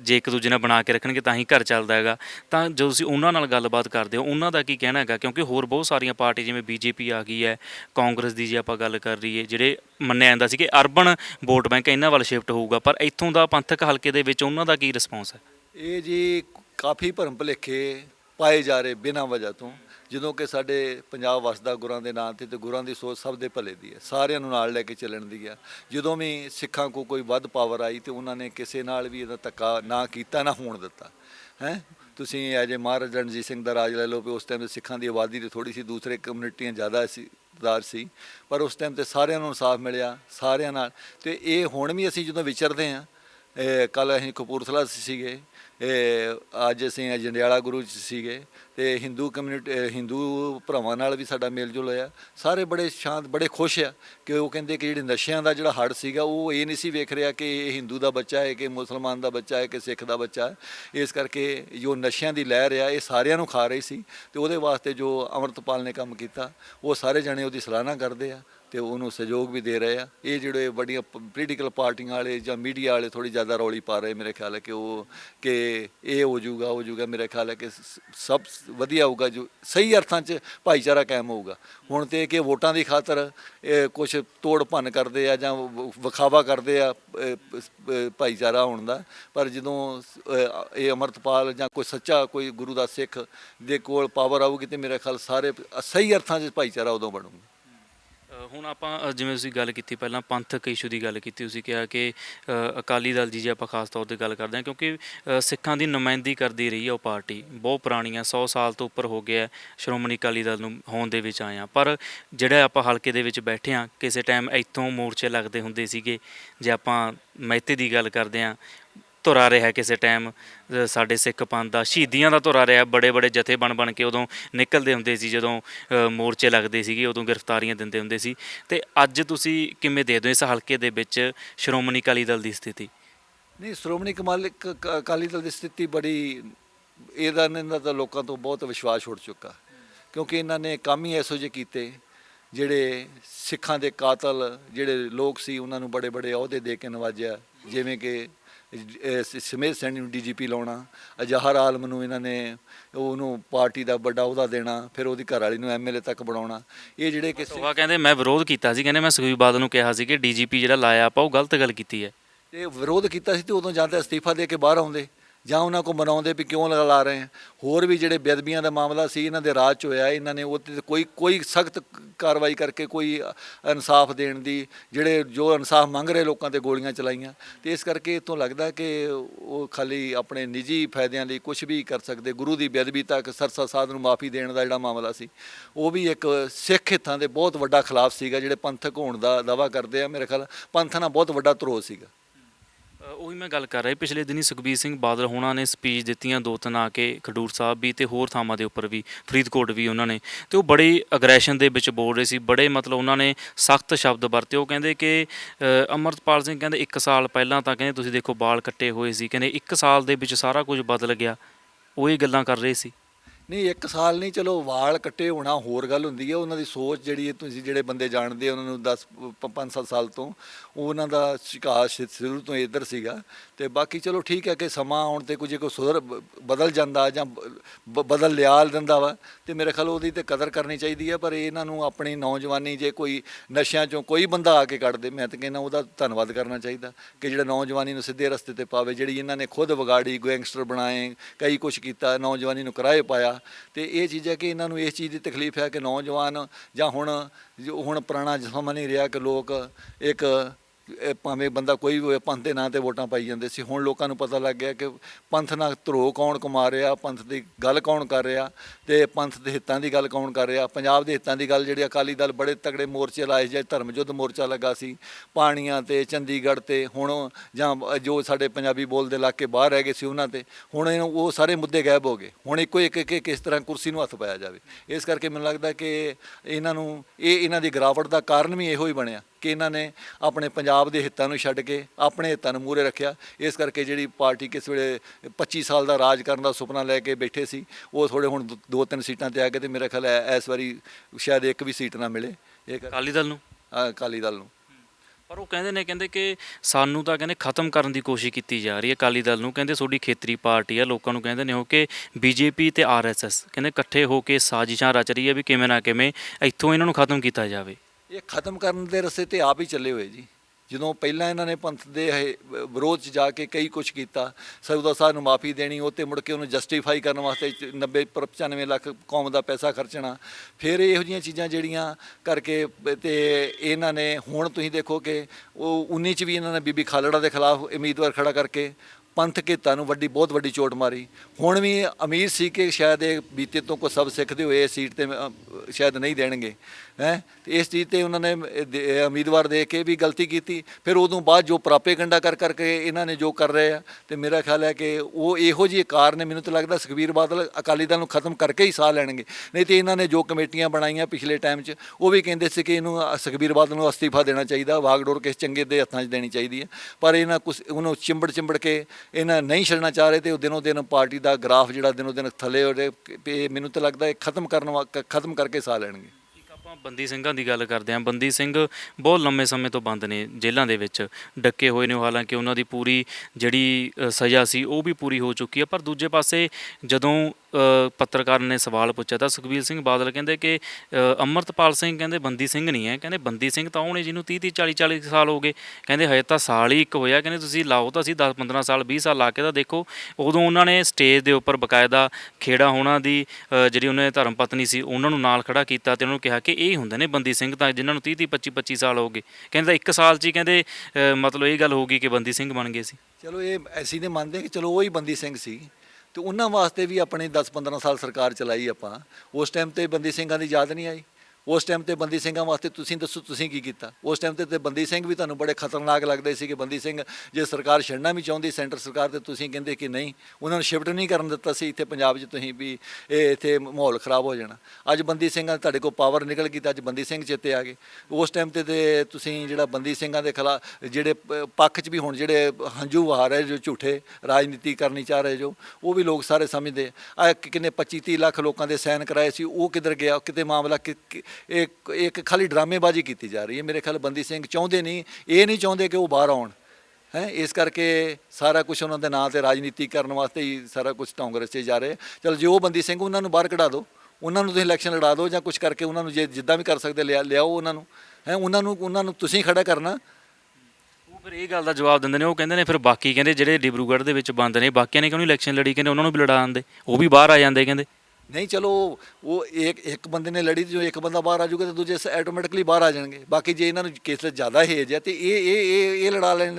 ਜੇ ਇੱਕ ਦੂਜੇ ਨਾਲ ਬਣਾ ਕੇ ਰੱਖਣਗੇ ਤਾਂ ਹੀ ਘਰ ਚੱਲਦਾ ਹੈਗਾ। ਤਾਂ ਜਦੋਂ ਤੁਸੀਂ ਉਹਨਾਂ ਨਾਲ ਗੱਲਬਾਤ ਕਰਦੇ ਹੋ, ਉਹਨਾਂ ਦਾ ਕੀ ਕਹਿਣਾ ਹੈਗਾ? ਕਿਉਂਕਿ ਹੋਰ ਬਹੁਤ ਸਾਰੀਆਂ ਪਾਰਟੀ ਜਿਵੇਂ ਬੀਜੇਪੀ ਆ ਗਈ ਹੈ, ਕਾਂਗਰਸ ਦੀ ਜੇ ਆਪਾਂ ਗੱਲ ਕਰ ਰਹੀਏ ਜਿਹੜੇ ਮੰਨਿਆ ਜਾਂਦਾ ਸੀ ਕਿ ਅਰਬਨ ਵੋਟ ਬੈਂਕ ਇਹਨਾਂ ਵੱਲ ਸ਼ਿਫਟ ਹੋਊਗਾ, ਪਰ ਇੱਥੋਂ ਦਾ ਪੰਥਕ ਹਲਕੇ ਦੇ ਵਿੱਚ ਉਹਨਾਂ ਦਾ ਕੀ ਰਿਸਪੌਂਸ ਹੈ? ਇਹ ਜੀ ਕਾਫੀ ਭਰਮ ਭੁਲੇਖੇ ਪਾਏ ਜਾ ਰਹੇ ਬਿਨਾਂ ਵਜ੍ਹਾ ਤੋਂ, ਜਦੋਂ ਕਿ ਸਾਡੇ ਪੰਜਾਬ ਵਸਦਾ ਗੁਰਾਂ ਦੇ ਨਾਂ ਤੇ ਤੇ ਗੁਰਾਂ ਦੀ ਸੋਚ ਸਭ ਦੇ ਭਲੇ ਦੀ ਹੈ, ਸਾਰਿਆਂ ਨੂੰ ਨਾਲ ਲੈ ਕੇ ਚੱਲਣ ਦੀ ਆ ਜਦੋਂ ਵੀ ਸਿੱਖਾਂ ਕੋ ਕੋਈ ਵੱਧ ਪਾਵਰ ਆਈ ਤੇ ਉਹਨਾਂ ਨੇ ਕਿਸੇ ਨਾਲ ਵੀ ਇਹਦਾ ਧੱਕਾ ਨਾ ਕੀਤਾ, ਨਾ ਹੋਣ ਦਿੱਤਾ, ਹੈ? ਤੁਸੀਂ ਅਜੇ ਮਹਾਰਾਜਾ ਰਣਜੀਤ ਸਿੰਘ ਦਾ ਰਾਜ ਲੈ ਲਓ ਵੀ ਉਸ ਟਾਈਮ ਤੇ ਸਿੱਖਾਂ ਦੀ ਆਬਾਦੀ ਤੇ ਥੋੜੀ ਸੀ ਦੂਸਰੇ ਕਮਿਊਨਿਟੀਆਂ ਜ਼ਿਆਦਾ ਸੀ, ਦਾਰ ਸੀ, ਪਰ ਉਸ ਟਾਈਮ ਤੇ ਸਾਰਿਆਂ ਨੂੰ ਇਨਸਾਫ ਮਿਲਿਆ, ਸਾਰਿਆਂ ਨਾਲ, ਤੇ ਇਹ ਹੁਣ ਵੀ ਅਸੀਂ ਜਦੋਂ ਵਿਚਰਦੇ ਹਾਂ ਕੱਲ ਅਸੀਂ ਕਪੂਰਥਲਾ ਸੀਗੇ ਅੱਜ ਅਸੀਂ ਜੰਡਿਆਲਾ ਗੁਰੂ ਚ ਸੀਗੇ ਤੇ ਹਿੰਦੂ ਕਮਿਊਨਿਟੀ ਹਿੰਦੂ ਭਰਾਵਾਂ ਨਾਲ ਵੀ ਸਾਡਾ ਮੇਲ ਜੋਲ ਹੋਇਆ। ਸਾਰੇ ਬੜੇ ਸ਼ਾਂਤ, ਬੜੇ ਖੁਸ਼ ਆ ਕਿ ਉਹ ਕਹਿੰਦੇ ਕਿ ਜਿਹੜੇ ਨਸ਼ਿਆਂ ਦਾ ਜਿਹੜਾ ਹੜ ਸੀਗਾ, ਉਹ ਇਹ ਨਹੀਂ ਸੀ ਵੇਖ ਰਿਹਾ ਕਿ ਇਹ ਹਿੰਦੂ ਦਾ ਬੱਚਾ ਹੈ ਕਿ ਮੁਸਲਮਾਨ ਦਾ ਬੱਚਾ ਹੈ ਕਿ ਸਿੱਖ ਦਾ ਬੱਚਾ ਹੈ। ਇਸ ਕਰਕੇ ਜੋ ਨਸ਼ਿਆਂ ਦੀ ਲਹਿਰ ਆ, ਇਹ ਸਾਰਿਆਂ ਨੂੰ ਖਾ ਰਹੀ ਸੀ ਤੇ ਉਹਦੇ ਵਾਸਤੇ ਜੋ ਅਮਰਤਪਾਲ ਨੇ ਕੰਮ ਕੀਤਾ, ਉਹ ਸਾਰੇ ਜਣੇ ਉਹਦੀ ਸਰਾਹਨਾ ਕਰਦੇ ਆ। ਤੇ ਉਹਨੂੰ ਸਹਿਯੋਗ ਵੀ ਦੇ ਰਹੇ ਆ। ਇਹ ਜਿਹੜੇ ਵੱਡੀਆਂ ਪੋਲੀਟੀਕਲ ਪਾਰਟੀਆਂ ਵਾਲੇ ਜਾਂ ਮੀਡੀਆ ਵਾਲੇ ਥੋੜੀ ਜ਼ਿਆਦਾ ਰੌਲੀ ਪਾ ਰਹੇ ਮੇਰੇ ਖਿਆਲ ਹੈ ਕਿ ਉਹ, ਕਿ ਇਹ ਹੋ ਜਾਊਗਾ ਹੋ ਜਾਊਗਾ। ਮੇਰੇ ਖਿਆਲ ਹੈ ਕਿ ਸਭ ਵਧੀਆ ਹੋਊਗਾ ਜੋ, ਸਹੀ ਅਰਥਾਂ 'ਚ ਭਾਈਚਾਰਾ ਕਾਇਮ ਹੋਊਗਾ। ਹੁਣ ਤੇ ਕਿ ਵੋਟਾਂ ਦੀ ਖਾਤਰ ਇਹ ਕੁਝ ਤੋੜ ਭੰਨ ਕਰਦੇ ਆ ਜਾਂ ਵਿਖਾਵਾ ਕਰਦੇ ਆ ਭਾਈਚਾਰਾ ਹੋਣ ਦਾ। ਪਰ ਜਦੋਂ ਇਹ ਅਮਰਤਪਾਲ ਜਾਂ ਕੋਈ ਸੱਚਾ ਕੋਈ ਗੁਰੂ ਦਾ ਸਿੱਖ ਦੇ ਕੋਲ ਪਾਵਰ ਆਊਗੀ ਤੇ ਮੇਰੇ ਖਿਆਲ ਸਾਰੇ ਸਹੀ ਅਰਥਾਂ 'ਚ ਭਾਈਚਾਰਾ ਉਦੋਂ ਬਣੂਗਾ। ਹੁਣ ਆਪਾਂ ਅ, ਜਿਵੇਂ ਤੁਸੀਂ ਗੱਲ ਕੀਤੀ ਪਹਿਲਾਂ ਪੰਥਕ ਇਸ਼ੂ ਦੀ ਗੱਲ ਕੀਤੀ ਤੁਸੀਂ ਕਿਹਾ ਕਿ ਅ, ਅਕਾਲੀ ਦਲ ਜੀ ਜੇ ਆਪਾਂ ਖਾਸ ਤੌਰ ਤੇ ਗੱਲ ਕਰਦੇ ਹਾਂ ਕਿਉਂਕਿ ਅ, ਸਿੱਖਾਂ ਦੀ ਨੁਮਾਇੰਦਗੀ ਕਰਦੀ ਰਹੀ ਹੈ ਉਹ ਪਾਰਟੀ। ਬਹੁਤ ਪੁਰਾਣੀ ਪੁਰਾਣੀਆਂ 100 ਸਾਲ ਤੋਂ ਉੱਪਰ ਹੋ ਗਿਆ ਹੈ ਸ਼੍ਰੋਮਣੀ ਅਕਾਲੀ ਦਲ ਨੂੰ ਹੋਣ ਦੇ ਵਿੱਚ ਆਇਆ ਪਰ ਜਿਹੜਾ ਆਪਾਂ ਹਲਕੇ ਦੇ ਵਿੱਚ ਬੈਠੇ ਹਾਂ ਕਿਸੇ ਟਾਈਮ ਇੱਥੋਂ ਮੋਰਚੇ ਲੱਗਦੇ ਹੁੰਦੇ ਸੀਗੇ ਜੇ ਆਪਾਂ ਮਹਿਤੇ ਦੀ ਗੱਲ ਕਰਦੇ ਹਾਂ ਧੁਰਾ ਰਿਹਾ ਕਿਸੇ ਟਾਈਮ ਅ, ਸਾਡੇ ਸਿੱਖ ਪੰਥ ਦਾ ਸ਼ਹੀਦੀਆਂ ਦਾ ਧੁਰਾ ਰਿਹਾ ਬੜੇ ਬੜੇ ਜਥੇ ਬਣ ਬਣ ਕੇ ਉਦੋਂ ਨਿਕਲਦੇ ਹੁੰਦੇ ਸੀ ਜਦੋਂ ਅ, ਮੋਰਚੇ ਲੱਗਦੇ ਸੀਗੇ ਉਦੋਂ ਗ੍ਰਿਫਤਾਰੀਆਂ ਦਿੰਦੇ ਹੁੰਦੇ ਸੀ। ਤੇ ਅੱਜ ਤੁਸੀਂ ਕਿਵੇਂ ਦੇਖਦੇ ਹੋ ਇਸ ਹਲਕੇ ਦੇ ਵਿੱਚ ਸ਼੍ਰੋਮਣੀ ਅਕਾਲੀ ਦਲ ਦੀ ਸਥਿਤੀ? ਨਹੀਂ ਸ਼੍ਰੋਮਣੀ ਕਮਾਲ ਕ- ਕ- ਅਕਾਲੀ ਦਲ ਦੀ ਸਥਿਤੀ ਬੜੀ ਇਹਦਾ ਇਹਨਾਂ ਦਾ ਲੋਕਾਂ ਤੋਂ ਬਹੁਤ ਵਿਸ਼ਵਾਸ ਉੱਠ ਚੁੱਕਾ। ਕਿਉਂਕਿ ਇਹਨਾਂ ਨੇ ਕੰਮ ਹੀ ਐਸੋ ਜਿਹੇ ਕੀਤੇ ਜਿਹੜੇ ਸਿੱਖਾਂ ਦੇ ਕਾਤਲ ਜਿਹੜੇ ਲੋਕ ਸੀ ਉਹਨਾਂ ਨੂੰ ਬੜੇ ਬੜੇ ਅਹੁਦੇ ਦੇ ਕੇ ਨਵਾਜਿਆ। ਜਿਵੇਂ ਕਿ ਸਮੇਤ ਸੈਣੀ ਨੂੰ ਡੀਜੀਪੀ ਲਾਉਣਾ ਅਜਹਰ ਆਲਮ ਨੂੰ ਇਹਨਾਂ ਨੇ ਉਹਨੂੰ ਪਾਰਟੀ ਦਾ ਵੱਡਾ ਅਹੁਦਾ ਦੇਣਾ ਫਿਰ ਉਹਦੀ ਘਰ ਵਾਲੀ ਨੂੰ ਐਮਐਲਏ ਤੱਕ ਬਣਾਉਣਾ। ਇਹ ਜਿਹੜੇ ਕਿਸੇ ਉਹ ਕਹਿੰਦੇ ਮੈਂ ਵਿਰੋਧ ਕੀਤਾ ਸੀ ਕਹਿੰਦੇ ਮੈਂ ਸੁਖਬੀਰ ਬਾਦਲ ਨੂੰ ਕਿਹਾ ਸੀ ਕਿ ਡੀਜੀਪੀ ਜਿਹੜਾ ਲਾਇਆ ਆਪਾਂ ਉਹ ਗਲਤ ਗੱਲ ਕੀਤੀ ਹੈ। ਤੇ ਵਿਰੋਧ ਕੀਤਾ ਸੀ ਤੇ ਉਦੋਂ ਜਾਂ ਤਾਂ ਅਸਤੀਫਾ ਦੇ ਕੇ ਬਾਹਰ ਆਉਂਦੇ। ਜਾਂ ਉਹਨਾਂ ਕੋ ਮਨਾਉਂਦੇ ਵੀ ਕਿਉਂ ਲਗਾ ਲਾ ਰਹੇ ਆ? ਹੋਰ ਵੀ ਜਿਹੜੇ ਬੇਅਦਬੀਆਂ ਦਾ ਮਾਮਲਾ ਸੀ, ਇਹਨਾਂ ਦੇ ਰਾਜ ਚ ਹੋਇਆ, ਇਹਨਾਂ ਨੇ ਉਹ ਤੇ ਕੋਈ ਕੋਈ ਸਖਤ ਕਾਰਵਾਈ ਕਰਕੇ ਕੋਈ ਇਨਸਾਫ ਦੇਣ ਦੀ, ਜਿਹੜੇ ਜੋ ਇਨਸਾਫ ਮੰਗ ਰਹੇ ਲੋਕਾਂ ਤੇ ਗੋਲੀਆਂ ਚਲਾਈਆਂ। ਤੇ ਇਸ ਕਰਕੇ ਇਤੋਂ ਲੱਗਦਾ ਕਿ ਉਹ ਖਾਲੀ ਆਪਣੇ ਨਿੱਜੀ ਫਾਇਦਿਆਂ ਲਈ ਕੁਝ ਵੀ ਕਰ ਸਕਦੇ, ਗੁਰੂ ਦੀ ਬੇਅਦਬੀ ਤੱਕ ਸਰਸਾ ਸਾਧ ਨੂੰ ਮਾਫੀ ਦੇਣ ਦਾ ਜਿਹੜਾ ਮਾਮਲਾ ਸੀ। ਉਹ ਵੀ ਇੱਕ ਸਿੱਖ ਹਿੱਤਾਂ ਦੇ ਬਹੁਤ ਵੱਡਾ ਖਿਲਾਫ ਸੀਗਾ, ਜਿਹੜੇ ਪੰਥਕ ਹੋਣ ਦਾ ਦਾਵਾ ਕਰਦੇ ਆ ਮੇਰੇ ਖਿਆਲ, ਪੰਥ ਨਾਲ ਬਹੁਤ ਵੱਡਾ ਧਰੋਹ ਸੀਗਾ। ਉਹੀ ਮੈਂ ਗੱਲ ਕਰ ਰਿਹਾ ਪਿਛਲੇ ਦਿਨੀ ਸੁਖਬੀਰ ਸਿੰਘ ਬਾਦਲ ਹੋਣਾ ਨੇ ਸਪੀਚ ਦਿੱਤੀਆਂ ਦੋ ਤਿੰਨ ਆ ਕੇ ਖਡੂਰ ਸਾਹਿਬ ਵੀ ਤੇ ਹੋਰ ਥਾਵਾਂ ਦੇ ਉੱਪਰ ਵੀ ਫਰੀਦਕੋਟ ਵੀ ਉਹਨਾਂ ਨੇ। ਤੇ ਉਹ ਬੜੇ ਅਗਰੈਸ਼ਨ ਦੇ ਵਿੱਚ ਬੋਲ ਰਹੇ ਸੀ ਬੜੇ ਮਤਲਬ ਉਹਨਾਂ ਨੇ ਸਖਤ ਸ਼ਬਦ ਵਰਤੇ। ਉਹ ਕਹਿੰਦੇ ਕਿ ਅ, ਅਮਰਤਪਾਲ ਸਿੰਘ ਕਹਿੰਦੇ 1 ਸਾਲ ਪਹਿਲਾਂ ਤਾਂ ਕਹਿੰਦੇ ਤੁਸੀਂ ਦੇਖੋ ਬਾਲ ਕੱਟੇ ਹੋਏ ਸੀ ਕਹਿੰਦੇ 1 ਸਾਲ ਦੇ ਵਿੱਚ ਸਾਰਾ ਕੁਝ ਬਦਲ ਗਿਆ। ਉਹ ਇਹ ਗੱਲਾਂ ਕਰ ਰਹੇ ਸੀ। ਨਹੀਂ, ਇੱਕ ਸਾਲ ਨਹੀਂ, ਚਲੋ ਵਾਲ ਕੱਟੇ, ਹੋਣਾ ਹੋਰ ਗੱਲ ਹੁੰਦੀ ਹੈ, ਉਹਨਾਂ ਦੀ ਸੋਚ ਜਿਹੜੀ ਹੈ, ਤੁਸੀਂ ਜਿਹੜੇ ਬੰਦੇ ਜਾਣਦੇ ਉਹਨਾਂ ਨੂੰ 10 5-7 ਸਾਲ ਤੋਂ ਉਹਨਾਂ ਦਾ ਸ਼ਿਕਾਰ ਸ਼ੁਰੂ ਤੋਂ ਇੱਧਰ ਸੀਗਾ। ਤੇ ਬਾਕੀ ਚਲੋ ਠੀਕ ਹੈ ਕਿ ਸਮਾਂ ਆਉਣ ਤੇ ਕੁਝ ਕੋ ਸੁਧਰ ਬਦਲ ਜਾਂਦਾ ਜਾਂ ਬ- ਬਦਲ ਲਿਆ ਦਿੰਦਾ ਵਾ, ਤੇ ਮੇਰੇ ਖਿਆਲ ਉਹਦੀ ਤੇ ਕਦਰ ਕਰਨੀ ਚਾਹੀਦੀ ਹੈ, ਪਰ ਇਹਨਾਂ ਨੂੰ ਆਪਣੀ ਨੌਜਵਾਨੀ ਜੇ ਕੋਈ ਨਸ਼ਿਆਂ ਚੋਂ ਕੋਈ ਬੰਦਾ ਆ ਕੇ ਕੱਢ ਦੇ, ਮੈਂ ਤਾਂ ਕਹਿੰਦਾ ਉਹਦਾ ਧੰਨਵਾਦ ਕਰਨਾ ਚਾਹੀਦਾ ਕਿ ਜਿਹੜਾ ਨੌਜਵਾਨੀ ਨੂੰ ਸਿੱਧੇ ਰਸਤੇ ਤੇ ਪਾਵੇ, ਜਿਹੜੀ ਇਹਨਾਂ ਨੇ ਖੁਦ ਵਿਗਾੜੀ, ਗੈਂਗਸਟਰ ਬਣਾਏ, ਕਈ ਕੁਝ ਕੀਤਾ, ਨੌਜਵਾਨੀ ਨੂੰ ਕਿਰਾਏ ਪਾਇਆ ਤੇ ਇਹ ਚੀਜ਼ ਹੈ ਕਿ ਇਹਨਾਂ ਨੂੰ ਇਸ ਚੀਜ਼ ਦੀ ਤਕਲੀਫ ਹੈ ਕਿ ਨੌਜਵਾਨ ਜਾਂ ਹੁਣ, ਜੋ ਹੁਣ ਪੁਰਾਣਾ ਸਮਾਂ ਨਹੀਂ ਰਿਹਾ ਕਿ ਲੋਕ ਇੱਕ ਭਾਵੇਂ ਬੰਦਾ ਕੋਈ ਵੀ ਹੋਵੇ ਪੰਥ ਦੇ ਨਾਂ ਤੇ ਵੋਟਾਂ ਪਾਈ ਜਾਂਦੇ ਸੀ। ਹੁਣ ਲੋਕਾਂ ਨੂੰ ਪਤਾ ਲੱਗ ਗਿਆ ਕਿ ਪੰਥ ਨਾਲ ਧਰੋ ਕੌਣ ਕਮਾ ਰਿਹਾ, ਪੰਥ ਦੀ ਗੱਲ ਕੌਣ ਕਰ ਰਿਹਾ ਤੇ ਪੰਥ ਦੇ ਹਿੱਤਾਂ ਦੀ ਗੱਲ ਕੌਣ ਕਰ ਰਿਹਾ। ਪੰਜਾਬ ਦੇ ਹਿੱਤਾਂ ਦੀ ਗੱਲ ਜਿਹੜੀ ਅਕਾਲੀ ਦਲ ਬੜੇ ਤਗੜੇ ਮੋਰਚੇ ਲਾਏ ਜਾਂ ਧਰਮ ਯੁੱਧ ਮੋਰਚਾ ਲੱਗਾ ਸੀ। ਪਾਣੀਆਂ ਤੇ, ਚੰਡੀਗੜ੍ਹ ਤੇ, ਹੁਣ ਜਾਂ ਜੋ ਸਾਡੇ ਪੰਜਾਬੀ ਬੋਲਦੇ ਇਲਾਕੇ ਬਾਹਰ ਰਹਿ ਗਏ ਸੀ ਉਹਨਾਂ ਤੇ, ਹੁਣ ਇਹਨੂੰ ਉਹ ਸਾਰੇ ਮੁੱਦੇ ਗਾਇਬ ਹੋ ਗਏ। ਹੁਣ ਇੱਕੋ ਇੱਕ ਇੱਕ ਕਿਸ ਤਰ੍ਹਾਂ ਕੁਰਸੀ ਨੂੰ ਹੱਥ ਪਾਇਆ ਜਾਵੇ। ਇਸ ਕਰਕੇ ਮੈਨੂੰ ਲੱਗਦਾ ਕਿ ਇਹਨਾਂ ਨੂੰ, ਇਹ ਇਹਨਾਂ ਦੀ ਗਿਰਾਵਟ ਦਾ ਕਾਰਨ ਵੀ ਇਹੋ ਹੀ ਬਣਿਆ ਕਿ ਇਹਨਾਂ ਨੇ ਆਪਣੇ ਪੰਜਾਬ ਦੇ ਹਿੱਤਾਂ ਨੂੰ ਛੱਡ ਕੇ ਆਪਣੇ ਹਿੱਤਾਂ ਨੂੰ ਮੂਹਰੇ ਰੱਖਿਆ। ਇਸ ਕਰਕੇ ਜਿਹੜੀ ਪਾਰਟੀ ਕਿਸ ਵੇਲੇ 25 ਸਾਲ ਦਾ ਰਾਜ ਕਰਨ ਦਾ ਸੁਪਨਾ ਲੈ ਕੇ ਬੈਠੇ ਸੀ ਉਹ ਥੋੜੇ ਹੁਣ ਦੋ- ਤਿੰਨ ਸੀਟਾਂ ਤੇ ਆ ਗਏ ਤੇ ਮੇਰਾ ਖਿਆਲ ਹੈ ਇਸ ਵਾਰੀ ਸ਼ਾਇਦ ਇੱਕ ਵੀ ਸੀਟ ਨਾ ਮਿਲੇ। ਇਹ ਅਕਾਲੀ ਦਲ ਨੂੰ? ਅਕਾਲੀ ਦਲ ਨੂੰ। ਪਰ ਉਹ ਕਹਿੰਦੇ ਨੇ ਕਹਿੰਦੇ ਕਿ ਸਾਨੂੰ ਤਾਂ ਕਹਿੰਦੇ ਖਤਮ ਕਰਨ ਦੀ ਕੋਸ਼ਿਸ਼ ਕੀਤੀ ਜਾ ਰਹੀ ਹੈ ਅਕਾਲੀ ਦਲ ਨੂੰ। ਕਹਿੰਦੇ ਤੁਹਾਡੀ ਖੇਤਰੀ ਪਾਰਟੀ ਆ ਲੋਕਾਂ ਨੂੰ ਕਹਿੰਦੇ ਨੇ ਉਹ ਕਿ ਬੀਜੇਪੀ ਤੇ ਆਰਐਸਐਸ ਕਹਿੰਦੇ ਇਕੱਠੇ ਹੋ ਕੇ ਸਾਜ਼ਿਸ਼ਾਂ ਰਚ ਰਹੀ ਹੈ ਵੀ ਕਿਵੇਂ ਨਾ ਕਿਵੇਂ ਇੱਥੋਂ ਇਹਨਾਂ ਨੂੰ ਖਤਮ ਕੀਤਾ ਜਾਵੇ। ਇਹ ਖਤਮ ਕਰਨ ਦੇ ਰਸਤੇ ਤੇ ਆਪ ਹੀ ਚੱਲੇ ਹੋਏ ਜੀ। ਜਦੋਂ ਪਹਿਲਾਂ ਇਹਨਾਂ ਨੇ ਪੰਥ ਦੇ ਇਹ ਵਿਰੋਧ 'ਚ ਜਾ ਕੇ ਕਈ ਕੁਝ ਕੀਤਾ ਸੌਦਾ ਸਾਹਿਬ ਨੂੰ ਮਾਫੀ ਦੇਣੀ, ਉਹ ਤੇ ਮੁੜ ਕੇ ਉਹਨੂੰ ਜਸਟੀਫਾਈ ਕਰਨ ਵਾਸਤੇ 90 ਪਰ 95 ਲੱਖ ਕੌਮ ਦਾ ਪੈਸਾ ਖਰਚਣਾ, ਫਿਰ ਇਹੋ ਜਿਹੀਆਂ ਚੀਜ਼ਾਂ ਜਿਹੜੀਆਂ ਕਰਕੇ ਤੇ ਇਹਨਾਂ ਨੇ ਹੁਣ ਤੁਸੀਂ ਦੇਖੋ ਕਿ ਉਹ 19 ਚ ਵੀ ਇਹਨਾਂ ਨੇ ਬੀਬੀ ਖਾਲੜਾ ਦੇ ਖਿਲਾਫ ਉਮੀਦਵਾਰ ਖੜਾ ਕਰਕੇ ਪੰਥ ਹਿੱਤਾਂ ਨੂੰ ਵੱਡੀ, ਬਹੁਤ ਵੱਡੀ ਚੋਟ ਮਾਰੀ। ਹੁਣ ਵੀ ਅਮੀਰ ਸੀ ਕਿ ਸ਼ਾਇਦ ਇਹ ਬੀਤੇ ਤੋਂ ਕੋ ਸਭ ਸਿੱਖਦੇ ਹੋਏ ਇਹ ਸੀਟ ਤੇ ਸ਼ਾਇਦ ਨਹੀਂ ਦੇਣਗੇ। ਹੈ? ਤੇ ਇਸ ਚੀਜ਼ ਤੇ ਉਹਨਾਂ ਨੇ ਦੇ- ਉਮੀਦਵਾਰ ਦੇ ਕੇ ਵੀ ਗਲਤੀ ਕੀਤੀ। ਫਿਰ ਉਦੋਂ ਬਾਅਦ ਜੋ ਪ੍ਰਾਪੇਗੰਡਾ ਕਰ ਕਰਕੇ ਇਹਨਾਂ ਨੇ ਜੋ ਕਰ ਰਹੇ ਆ, ਤੇ ਮੇਰਾ ਖਿਆਲ ਹੈ ਕਿ ਉਹ ਇਹੋ ਜਿਹੇ ਕਾਰਨ ਨੇ, ਮੈਨੂੰ ਤਾਂ ਲੱਗਦਾ ਸੁਖਬੀਰ ਬਾਦਲ ਅਕਾਲੀ ਦਲ ਨੂੰ ਖਤਮ ਕਰਕੇ ਹੀ ਸਾਹ ਲੈਣਗੇ। ਨਹੀਂ ਤੇ ਇਹਨਾਂ ਨੇ ਜੋ ਕਮੇਟੀਆਂ ਬਣਾਈਆਂ ਪਿਛਲੇ ਟਾਈਮ 'ਚ, ਉਹ ਵੀ ਕਹਿੰਦੇ ਸੀ ਕਿ ਇਹਨੂੰ ਸੁਖਬੀਰ ਬਾਦਲ ਨੂੰ ਅਸਤੀਫਾ ਦੇਣਾ ਚਾਹੀਦਾ ਵਾਗਡੋਰ ਕਿਸ ਚੰਗੇ ਦੇ ਹੱਥਾਂ 'ਚ ਦੇਣੀ ਚਾਹੀਦੀ ਹੈ। ਪਰ ਇਹਨਾਂ ਕੁਛ, ਉਹਨੂੰ ਚਿੰਬੜ ਚਿੰਬੜ ਕੇ ਇਹਨਾਂ ਨਹੀਂ ਛੱਡਣਾ ਚਾਹ ਰਹੇ ਤੇ ਉਹ ਦਿਨੋਂ ਦਿਨ ਪਾਰਟੀ ਦਾ ਗ੍ਰਾਫ ਜਿਹੜਾ ਦਿਨੋਂ ਦਿਨ ਥੱਲੇ ਹੋ ਰਿਹਾ ਇਹ ਮੈਨੂੰ ਤਾਂ ਲੱਗਦਾ ਇਹ ਖਤਮ ਕਰਨ ਵਾ- ਕ- ਖਤਮ ਕਰਕੇ ਸਾਹ ਲੈਣਗੇ। ਆਪਾਂ ਬੰਦੀ ਸਿੰਘਾਂ ਦੀ ਗੱਲ ਕਰਦੇ ਹਾਂ ਬੰਦੀ ਸਿੰਘ ਬਹੁਤ ਲੰਮੇ ਸਮੇਂ ਤੋਂ ਬੰਦ ਨੇ ਜੇਲ੍ਹਾਂ ਦੇ ਵਿੱਚ ਡੱਕੇ ਹੋਏ ਨੇ ਉਹ ਹਾਲਾਂਕਿ ਉਹਨਾਂ ਦੀ ਪੂਰੀ ਜਿਹੜੀ ਅ, ਸਜ਼ਾ ਸੀ ਉਹ ਵੀ ਪੂਰੀ ਹੋ ਚੁੱਕੀ ਹੈ ਪਰ ਦੂਜੇ ਪਾਸੇ ਜਦੋਂ ਪੱਤਰਕਾਰ ਨੇ ਸਵਾਲ ਪੁੱਛਿਆ ਤਾਂ ਸੁਖਬੀਰ ਸਿੰਘ ਬਾਦਲ ਕਹਿੰਦੇ ਕਿ ਅ, ਅੰਮ੍ਰਿਤਪਾਲ ਸਿੰਘ ਕਹਿੰਦੇ ਬੰਦੀ ਸਿੰਘ ਨਹੀਂ ਹੈ ਕਹਿੰਦੇ ਬੰਦੀ ਸਿੰਘ ਤਾਂ ਉਹਨੇ ਜਿਹਨੂੰ 30 30 40 40 ਸਾਲ ਹੋ ਗਏ ਕਹਿੰਦੇ ਹਜੇ ਤਾਂ ਸਾਲ ਹੀ ਇੱਕ ਹੋਇਆ ਕਹਿੰਦੇ ਤੁਸੀਂ ਲਾਓ ਤਾਂ ਅਸੀਂ 10 15 ਸਾਲ 20 ਸਾਲ ਲਾ ਕੇ ਤਾਂ ਦੇਖੋ ਉਦੋਂ ਉਹਨਾਂ ਨੇ ਸਟੇਜ ਦੇ ਉੱਪਰ ਬਕਾਇਦਾ ਖੇੜਾ ਹੋਣਾ ਦੀ ਜਿਹੜੀ ਉਹਨਾਂ ਦੀ ਧਰਮ ਪਤਨੀ ਸੀ ਉਹਨਾਂ ਨੂੰ ਨਾਲ ਖੜਾ ਕੀਤਾ ਤੇ ਉਹਨਾਂ ਨੂੰ ਕਿਹਾ ਕਿ ਇਹ ਹੁੰਦੇ ਨੇ ਬੰਦੀ ਸਿੰਘ ਤਾਂ ਜਿਨ੍ਹਾਂ ਨੂੰ 30 30 25 25 ਸਾਲ ਹੋ ਗਏ ਕਹਿੰਦੇ ਤਾਂ ਇੱਕ ਸਾਲ 'ਚ ਹੀ ਕਹਿੰਦੇ ਮਤਲਬ ਇਹ ਗੱਲ ਹੋ ਗਈ ਕਿ ਬੰਦੀ ਸਿੰਘ ਬਣ ਗਏ ਸੀ। ਚਲੋ ਇਹ ਅਸੀਂ ਨੇ ਮੰਨਦੇ ਕਿ ਚਲੋ ਉਹ ਹੀ ਬੰਦੀ ਸਿੰਘ ਸੀ। ਤੇ ਉਹਨਾਂ ਵਾਸਤੇ ਵੀ ਆਪਣੇ 10-15 ਸਾਲ ਸਰਕਾਰ ਚਲਾਈ ਆਪਾਂ। ਉਸ ਟਾਈਮ ਤੇ ਬੰਦੀ ਸਿੰਘਾਂ ਦੀ ਯਾਦ ਨਹੀਂ ਆਈ। ਉਸ ਟਾਈਮ ਤੇ ਬੰਦੀ ਸਿੰਘਾਂ ਵਾਸਤੇ ਤੁਸੀਂ ਦੱਸੋ, ਤੁਸੀਂ ਕੀ ਕੀਤਾ? ਉਸ ਟਾਈਮ ਤੇ ਤੇ ਬੰਦੀ ਸਿੰਘ ਵੀ ਤੁਹਾਨੂੰ ਬੜੇ ਖਤਰਨਾਕ ਲੱਗਦੇ ਸੀ ਕਿ ਬੰਦੀ ਸਿੰਘ ਜੇ ਸਰਕਾਰ ਛੱਡਣਾ ਵੀ ਚਾਹੁੰਦੀ, ਸੈਂਟਰ ਸਰਕਾਰ ਤੇ ਤੁਸੀਂ ਕਹਿੰਦੇ ਕਿ ਨਹੀਂ, ਉਹਨਾਂ ਨੂੰ ਸ਼ਿਫਟ ਨਹੀਂ ਕਰਨ ਦਿੱਤਾ ਸੀ, ਇੱਥੇ ਪੰਜਾਬ 'ਚ ਤੁਸੀਂ ਵੀ ਇਹ ਇੱਥੇ ਮਾਹੌਲ ਖਰਾਬ ਹੋ ਜਾਣਾ। ਅੱਜ ਬੰਦੀ ਸਿੰਘਾਂ ਤੁਹਾਡੇ ਕੋਲ ਪਾਵਰ ਨਿਕਲ ਗਈ ਤਾਂ ਅੱਜ ਬੰਦੀ ਸਿੰਘ ਚੇਤੇ ਆ ਗਏ। ਉਸ ਟਾਈਮ ਤੇ ਤੇ ਤੁਸੀਂ ਜਿਹੜਾ ਬੰਦੀ ਸਿੰਘਾਂ ਦੇ ਖਿਲਾ ਜਿਹੜੇ ਪੱਖ 'ਚ ਵੀ ਹੁਣ ਜਿਹੜੇ ਹੰਝੂ ਵਹਾ ਰਹੇ ਜੋ ਝੂਠੇ ਰਾਜਨੀਤੀ ਕਰਨੀ ਚਾਹ ਰਹੇ ਜੋ, ਉਹ ਵੀ ਲੋਕ ਸਾਰੇ ਸਮਝਦੇ ਆ। ਕਿੰਨੇ 25 30 ਲੱਖ ਲੋਕਾਂ ਦੇ ਸਾਈਨ ਕਰਾਏ ਸੀ, ਉਹ ਕਿੱਧਰ ਗਿਆ, ਕਿਤੇ ਮਾਮਲਾ ਕਿ- ਇੱਕ ਇੱਕ ਖਾਲੀ ਡਰਾਮੇਬਾਜ਼ੀ ਕੀਤੀ ਜਾ ਰਹੀ ਹੈ। ਮੇਰੇ ਖਿਆਲ ਬੰਦੀ ਸਿੰਘ ਚਾਹੁੰਦੇ ਨਹੀਂ, ਇਹ ਨਹੀਂ ਚਾਹੁੰਦੇ ਕਿ ਉਹ ਬਾਹਰ ਆਉਣ। ਹੈ, ਇਸ ਕਰਕੇ ਸਾਰਾ ਕੁਝ ਉਹਨਾਂ ਦੇ ਨਾਂ ਤੇ ਰਾਜਨੀਤੀ ਕਰਨ ਵਾਸਤੇ ਹੀ ਸਾਰਾ ਕੁਝ ਕਾਂਗਰਸ 'ਚ ਜਾ ਰਿਹਾ। ਚਲ ਜੇ ਉਹ ਬੰਦੀ ਸਿੰਘ ਉਹਨਾਂ ਨੂੰ ਬਾਹਰ ਕਢਾ ਦਿਓ ਉਹਨਾਂ ਨੂੰ ਤੁਸੀਂ ਇਲੈਕਸ਼ਨ ਲੜਾ ਦਿਓ ਜਾਂ ਕੁਝ ਕਰਕੇ ਉਹਨਾਂ ਨੂੰ ਜੇ ਜਿੱਦਾਂ ਵੀ ਕਰ ਸਕਦੇ ਲਿਆ, ਲਿਆਓ ਉਹਨਾਂ ਨੂੰ। ਹੈ, ਉਹਨਾਂ ਨੂੰ ਉਹਨਾਂ ਨੂੰ ਤੁਸੀਂ ਖੜਾ ਕਰਨਾ। ਉਹ ਫਿਰ ਇਹ ਗੱਲ ਦਾ ਜਵਾਬ ਦਿੰਦੇ ਨੇ, ਉਹ ਕਹਿੰਦੇ ਨੇ ਫਿਰ ਬਾਕੀ ਕਹਿੰਦੇ ਜਿਹੜੇ ਡਿਬਰੂਗੜ੍ਹ ਦੇ ਵਿੱਚ ਬੰਦ ਨੇ, ਬਾਕੀਆਂ ਨੇ ਕਿਉਂ ਨਹੀਂ ਇਲੈਕਸ਼ਨ ਲੜੀ? ਕਹਿੰਦੇ ਉਹਨਾਂ ਨੂੰ ਵੀ ਲੜਾ ਆਂਦੇ ਉਹ ਵੀ ਬਾਹਰ ਆ ਜਾਂਦੇ ਕਹਿੰਦੇ। ਨਹੀਂ, ਚਲੋ, ਉਹ ਇੱਕ ਇੱਕ ਬੰਦੇ ਨੇ ਲੜੀ ਤੇ ਜੋ ਇੱਕ ਬੰਦਾ ਬਾਹਰ ਆ ਜਾਊਗਾ ਤੇ ਦੂਜੇ ਆਟੋਮੈਟਿਕਲੀ ਬਾਹਰ ਆ ਜਾਣਗੇ। ਬਾਕੀ ਜੇ ਇਹਨਾਂ ਨੂੰ ਕੇਸ ਜ਼ਿਆਦਾ ਹੇਜ ਹੈ ਤੇ ਇਹ ਇਹ ਇਹ ਇਹ ਲੜਾ ਲੈਣ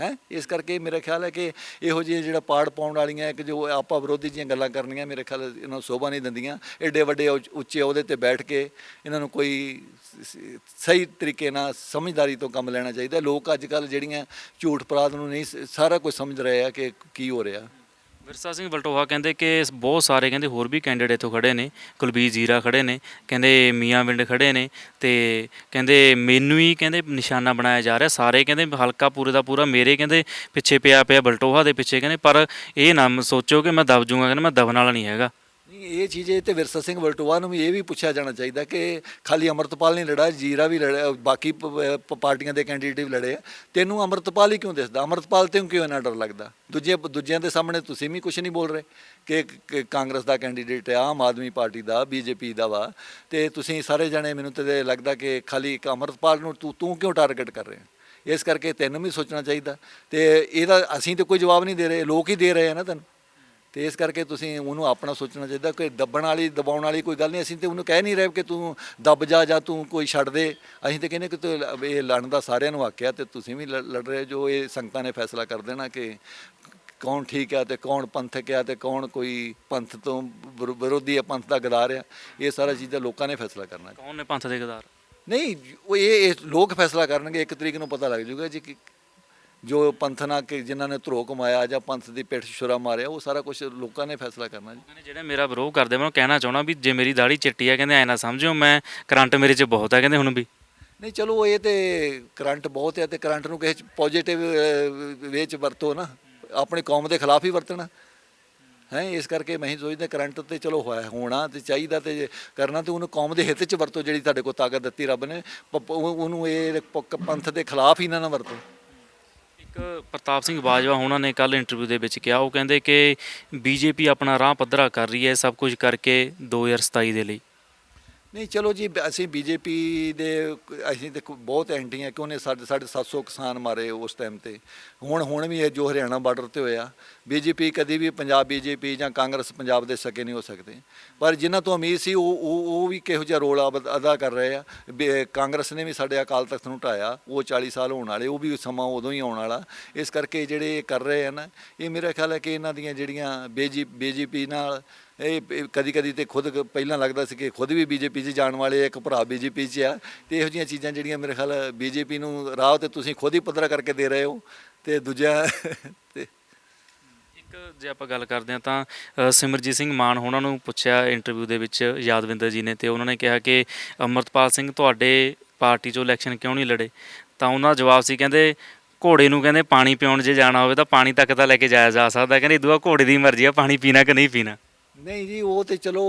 ਹੈ? ਇਸ ਕਰਕੇ ਮੇਰਾ ਖਿਆਲ ਹੈ ਕਿ ਇਹੋ ਜਿਹੇ ਜਿਹੜਾ ਪਾੜ ਪਾਉਣ ਵਾਲੀਆਂ, ਇੱਕ ਜੋ ਆਪਾ ਵਿਰੋਧੀ ਜੀਆਂ ਗੱਲਾਂ ਕਰਨੀਆਂ, ਮੇਰੇ ਖਿਆਲ ਇਹਨਾਂ ਨੂੰ ਸ਼ੋਭਾ ਨਹੀਂ ਦਿੰਦੀਆਂ। ਐਡੇ ਵੱਡੇ ਉੱਚੇ ਅਹੁਦੇ ਤੇ ਬੈਠ ਕੇ ਇਹਨਾਂ ਨੂੰ ਕੋਈ ਸਹੀ ਤਰੀਕੇ ਨਾਲ ਸਮਝਦਾਰੀ ਤੋਂ ਕੰਮ ਲੈਣਾ ਚਾਹੀਦਾ। ਲੋਕ ਅੱਜ ਕੱਲ ਜਿਹੜੀਆਂ ਝੂਠ ਪਰਾਧ ਨੂੰ ਨਹੀਂ ਸਾਰਾ ਕੁਝ ਸਮਝ ਰਹੇ ਆ ਕਿ ਕੀ ਹੋ ਰਿਹਾ। ਵਿਰਸਾ ਸਿੰਘ ਬਲਟੋਹਾ ਕਹਿੰਦੇ ਕਿ ਬਹੁਤ ਸਾਰੇ ਕਹਿੰਦੇ ਹੋਰ ਵੀ ਕੈਂਡੀਡੇਟ ਇੱਥੋਂ ਖੜੇ ਨੇ, ਕੁਲਬੀਰ ਜੀਰਾ ਖੜੇ ਨੇ, ਕਹਿੰਦੇ ਮੀਆਂ ਵਿੰਡ ਖੜੇ ਨੇ ਤੇ ਕਹਿੰਦੇ ਮੈਨੂੰ ਹੀ ਕਹਿੰਦੇ ਨਿਸ਼ਾਨਾ ਬਣਾਇਆ ਜਾ ਰਿਹਾ, ਸਾਰੇ ਕਹਿੰਦੇ ਹਲਕਾ ਪੂਰੇ ਦਾ ਪੂਰਾ ਮੇਰੇ ਕਹਿੰਦੇ ਪਿੱਛੇ ਪਿਆ ਪਿਆ ਬਲਟੋਹਾ ਦੇ ਪਿੱਛੇ ਕਹਿੰਦੇ ਪਰ ਇਹ ਨਾ ਸੋਚੋ ਕਿ ਮੈਂ ਦਬ ਜੂੰਗਾ, ਕਹਿੰਦੇ ਮੈਂ ਦਬਣ ਵਾਲਾ ਨਹੀਂ ਹੈਗਾ। ਨਹੀਂ, ਇਹ ਚੀਜ਼ ਇਹ ਤੇ ਵਿਰਸਾ ਸਿੰਘ ਵਲਟੋਆ ਨੂੰ ਵੀ ਇਹ ਵੀ ਪੁੱਛਿਆ ਜਾਣਾ ਚਾਹੀਦਾ ਕਿ ਖਾਲੀ ਅਮਰਤਪਾਲ ਨਹੀਂ ਲੜਾ ਜੀਰਾ ਵੀ ਲੜਿਆ, ਬਾਕੀ ਪ- ਪਾਰਟੀਆਂ ਦੇ ਕੈਂਡੀਡੇਟ ਵੀ ਲੜੇ ਆ। ਤੈਨੂੰ ਅਮਰਤਪਾਲ ਹੀ ਕਿਉਂ ਦਿਸਦਾ? ਅਮਰਤਪਾਲ ਤੇ ਕਿਉਂ ਇੰਨਾ ਡਰ ਲੱਗਦਾ? ਦੂਜੇ, ਦੂਜਿਆਂ ਦੇ ਸਾਹਮਣੇ ਤੁਸੀਂ ਵੀ ਕੁਝ ਨਹੀਂ ਬੋਲ ਰਹੇ ਕਿ ਕਿ ਕਾਂਗਰਸ ਦਾ ਕੈਂਡੀਡੇਟ ਆ, ਆਮ ਆਦਮੀ ਪਾਰਟੀ ਦਾ, ਬੀਜੇਪੀ ਦਾ ਵਾ। ਤੇ ਤੁਸੀਂ ਸਾਰੇ ਜਣੇ ਮੈਨੂੰ ਤੇ ਲੱਗਦਾ ਕਿ ਖਾਲੀ ਇੱਕ ਅਮਰਤਪਾਲ ਨੂੰ ਤੂੰ ਤੂੰ ਕਿਉਂ ਟਾਰਗੇਟ ਕਰ ਰਿਹਾ ਇਸ ਕਰਕੇ ਤੈਨੂੰ ਵੀ ਸੋਚਣਾ ਚਾਹੀਦਾ। ਤੇ ਇਹਦਾ ਅਸੀਂ ਤੇ ਕੋਈ ਜਵਾਬ ਨਹੀਂ ਦੇ ਰਹੇ, ਲੋਕ ਹੀ ਦੇ ਰਹੇ ਆ ਨਾ ਤੈਨੂੰ। ਤੇ ਇਸ ਕਰਕੇ ਤੁਸੀਂ ਉਹਨੂੰ ਆਪਣਾ ਸੋਚਣਾ ਚਾਹੀਦਾ ਕਿ ਦੱਬਣ ਵਾਲੀ ਦਬਾਉਣ ਵਾਲੀ ਕੋਈ ਗੱਲ ਨਹੀਂ। ਅਸੀਂ ਤੇ ਉਹਨੂੰ ਕਹਿ ਨਹੀਂ ਰਹੇ ਕਿ ਤੂੰ ਦੱਬ ਜਾ ਜਾਂ ਤੂੰ ਕੋਈ ਛੱਡ ਦੇ। ਅਸੀਂ ਤੇ ਕਹਿੰਦੇ ਕਿ ਤੂੰ ਇਹ ਲੜਨ ਦਾ ਸਾਰਿਆਂ ਨੂੰ ਆਖਿਆ ਤੇ ਤੁਸੀਂ ਵੀ ਲੜ ਰਹੇ ਜੋ ਇਹ ਸੰਗਤਾਂ ਨੇ ਫੈਸਲਾ ਕਰ ਦੇਣਾ ਕਿ ਕੌਣ ਠੀਕ ਹੈ ਤੇ ਕੌਣ ਪੰਥਕ ਹੈ ਤੇ ਕੌਣ ਕੋਈ ਪੰਥ ਤੋਂ ਵਿਰੋ- ਵਿਰੋਧੀ ਹੈ ਪੰਥ ਦਾ ਗਦਾਰ ਆ। ਇਹ ਸਾਰਾ ਚੀਜ਼ਾਂ ਲੋਕਾਂ ਨੇ ਫੈਸਲਾ ਕਰਨਾ। ਕੌਣ ਨੇ ਪੰਥ ਦੇ ਗਦਾਰ? ਨਹੀਂ ਉਹ ਇਹ ਇਹ ਲੋਕ ਫੈਸਲਾ ਕਰਨਗੇ ਇੱਕ ਤਰੀਕ ਨੂੰ ਪਤਾ ਲੱਗ ਜਾਊਗਾ ਜੀ ਕਿ ਜੋ ਪੰਥ ਨਾਲ ਕਿ ਜਿਨ੍ਹਾਂ ਨੇ ਧਰੋ ਕਮਾਇਆ ਜਾਂ ਪੰਥ ਦੀ ਪਿੱਠ ਛੁਰਾ ਮਾਰਿਆ ਉਹ ਸਾਰਾ ਕੁਝ ਲੋਕਾਂ ਨੇ ਫੈਸਲਾ ਕਰਨਾ ਜੀ। ਕਹਿੰਦੇ ਜਿਹੜੇ ਮੇਰਾ ਵਿਰੋਧ ਕਰਦੇ ਮੈਂ ਉਹਨੂੰ ਕਹਿਣਾ ਚਾਹਣਾ ਵੀ ਜੇ ਮੇਰੀ ਦਾੜੀ ਚਿੱਟੀ ਆ ਕਹਿੰਦੇ ਐ ਨਾ ਸਮਝਿਓ ਮੈਂ ਕਰੰਟ ਮੇਰੇ 'ਚ ਬਹੁਤ ਆ ਕਹਿੰਦੇ ਹੁਣ ਵੀ। ਨਹੀਂ ਚਲੋ ਇਹ ਤੇ ਕਰੰਟ ਬਹੁਤ ਹੈ ਤੇ ਕਰੰਟ ਨੂੰ ਕਿਸੇ ਪੋਜੀਟਿਵ ਵੇ ਚ ਵਰਤੋ ਨਾ। ਆਪਣੀ ਕੌਮ ਦੇ ਖਿਲਾਫ ਹੀ ਵਰਤਣਾ। ਹੈ ਇਸ ਕਰਕੇ ਮੈਂ ਹੀ ਸੋਚਦਾ ਕਰੰਟ ਤੇ ਚਲੋ ਹੋਇਆ ਹੋਣਾ ਤੇ ਚਾਹੀਦਾ ਤੇ ਕਰਨਾ ਤੇ ਉਹਨੂੰ ਕੌਮ ਦੇ ਹਿੱਤ ਚ ਵਰਤੋ ਜਿਹੜੀ ਤੁਹਾਡੇ ਕੋਲ ਤਾਕਤ ਦਿੱਤੀ ਰੱਬ ਨੇ। ਉਹ- ਉਹਨੂੰ ਇਹ ਪੰਥ ਦੇ ਖਿਲਾਫ ਹੀ ਨਾ ਨਾ ਵਰਤੋ। ਪ੍ਰਤਾਪ ਸਿੰਘ ਬਾਜਵਾ ਉਹਨਾਂ ਨੇ ਕੱਲ ਇੰਟਰਵਿਊ ਦੇ ਵਿੱਚ ਕਿਹਾ, ਉਹ ਕਹਿੰਦੇ ਕਿ ਬੀਜੇਪੀ ਆਪਣਾ ਰਾਹ ਪੱਧਰਾ ਕਰ ਰਹੀ ਹੈ ਸਭ ਕੁਝ ਕਰਕੇ 2027 ਦੇ ਲਈ। ਨਹੀਂ, ਚਲੋ ਜੀ, ਬ- ਅਸੀਂ ਬੀਜੇਪੀ ਦੇ, ਅਸੀਂ ਦੇਖੋ ਬਹੁਤ ਐਂਟੀ ਆ ਕਿ ਉਹਨੇ ਸਾਡੇ ਸਾਡੇ 700 ਕਿਸਾਨ ਮਾਰੇ ਉਸ ਟਾਈਮ ਤੇ। ਹੁਣ ਹੁਣ ਵੀ ਇਹ ਜੋ ਹਰਿਆਣਾ ਬਾਰਡਰ ਤੇ ਹੋਇਆ ਬੀਜੇਪੀ ਕਦੀ ਵੀ ਪੰਜਾਬ ਬੀਜੇਪੀ ਜਾਂ ਕਾਂਗਰਸ ਪੰਜਾਬ ਦੇ ਸਕੇ ਨਹੀਂ ਹੋ ਸਕਦੇ। ਪਰ ਜਿਨ੍ਹਾਂ ਤੋਂ ਉਮੀਦ ਸੀ, ਉਹ ਉਹ ਵੀ ਕਿਹੋ ਜਿਹਾ ਰੋਲ ਅਬ- ਅਦਾ ਕਰ ਰਹੇ ਆ। ਬੀ- ਕਾਂਗਰਸ ਨੇ ਵੀ ਸਾਡੇ ਅਕਾਲ ਤਖਤ ਨੂੰ ਢਾਇਆ, ਉਹ 40 ਸਾਲ ਹੋਣ ਵਾਲੇ, ਉਹ ਵੀ ਸਮਾਂ ਉਦੋਂ ਹੀ ਆਉਣ ਵਾਲਾ। ਇਸ ਕਰਕੇ ਜਿਹੜੇ ਇਹ ਕਰ ਰਹੇ ਆ ਨਾ, ਇਹ ਮੇਰਾ ਖਿਆਲ ਹੈ ਕਿ ਇਹਨਾਂ ਦੀਆਂ ਜਿਹੜੀਆਂ ਬੀਜੀ ਬੀਜੇਪੀ ਨਾਲ ਇਹ ਕਦੀ ਕਦੀ ਤੇ ਖੁਦ ਪਹਿਲਾਂ ਲੱਗਦਾ ਸੀ ਕਿ ਖੁਦ ਵੀ ਬੀਜੇਪੀ 'ਚ ਜਾਣ ਵਾਲੇ ਇੱਕ ਭਰਾ ਬੀਜੇਪੀ 'ਚ ਆ, ਤੇ ਇਹੋ ਜਿਹੀਆਂ ਚੀਜ਼ਾਂ ਜਿਹੜੀਆਂ ਮੇਰੇ ਖਿਆਲ ਬੀਜੇਪੀ ਨੂੰ ਰਾਹ ਤੇ ਤੁਸੀਂ ਖੁਦ ਹੀ ਪੱਧਰਾ ਕਰਕੇ ਦੇ ਰਹੇ ਹੋ, ਤੇ ਦੂਜਾ ਤੇ ਇੱਕ ਜੇ ਆਪਾਂ ਗੱਲ ਕਰਦੇ ਹਾਂ ਤਾਂ ਸਿਮਰਜੀਤ ਸਿੰਘ ਮਾਨ ਉਹਨਾਂ ਨੂੰ ਪੁੱਛਿਆ ਇੰਟਰਵਿਊ ਦੇ ਵਿੱਚ ਯਾਦਵਿੰਦਰ ਜੀ ਨੇ, ਤੇ ਉਹਨਾਂ ਨੇ ਕਿਹਾ ਕਿ ਅਮਰਤਪਾਲ ਸਿੰਘ ਤੁਹਾਡੇ ਪਾਰਟੀ 'ਚੋਂ ਇਲੈਕਸ਼ਨ ਕਿਉਂ ਨਹੀਂ ਲੜੇ? ਤਾਂ ਉਹਨਾਂ ਦਾ ਜਵਾਬ ਸੀ, ਕਹਿੰਦੇ ਘੋੜੇ ਨੂੰ ਕਹਿੰਦੇ ਪਾਣੀ ਪਿਉਣ ਜੇ ਜਾਣਾ ਹੋਵੇ ਤਾਂ ਪਾਣੀ ਤੱਕ ਤਾਂ ਲੈ ਕੇ ਜਾਇਆ ਜਾ ਸਕਦਾ, ਕਹਿੰਦੇ ਇਦੂਆ ਘੋੜੇ ਦੀ ਮਰਜ਼ੀ ਆ, ਪਾਣੀ ਪੀਣਾ ਕਿ ਨਹੀਂ ਪੀਣਾ? ਨਹੀਂ ਜੀ ਉਹ ਤੇ ਚਲੋ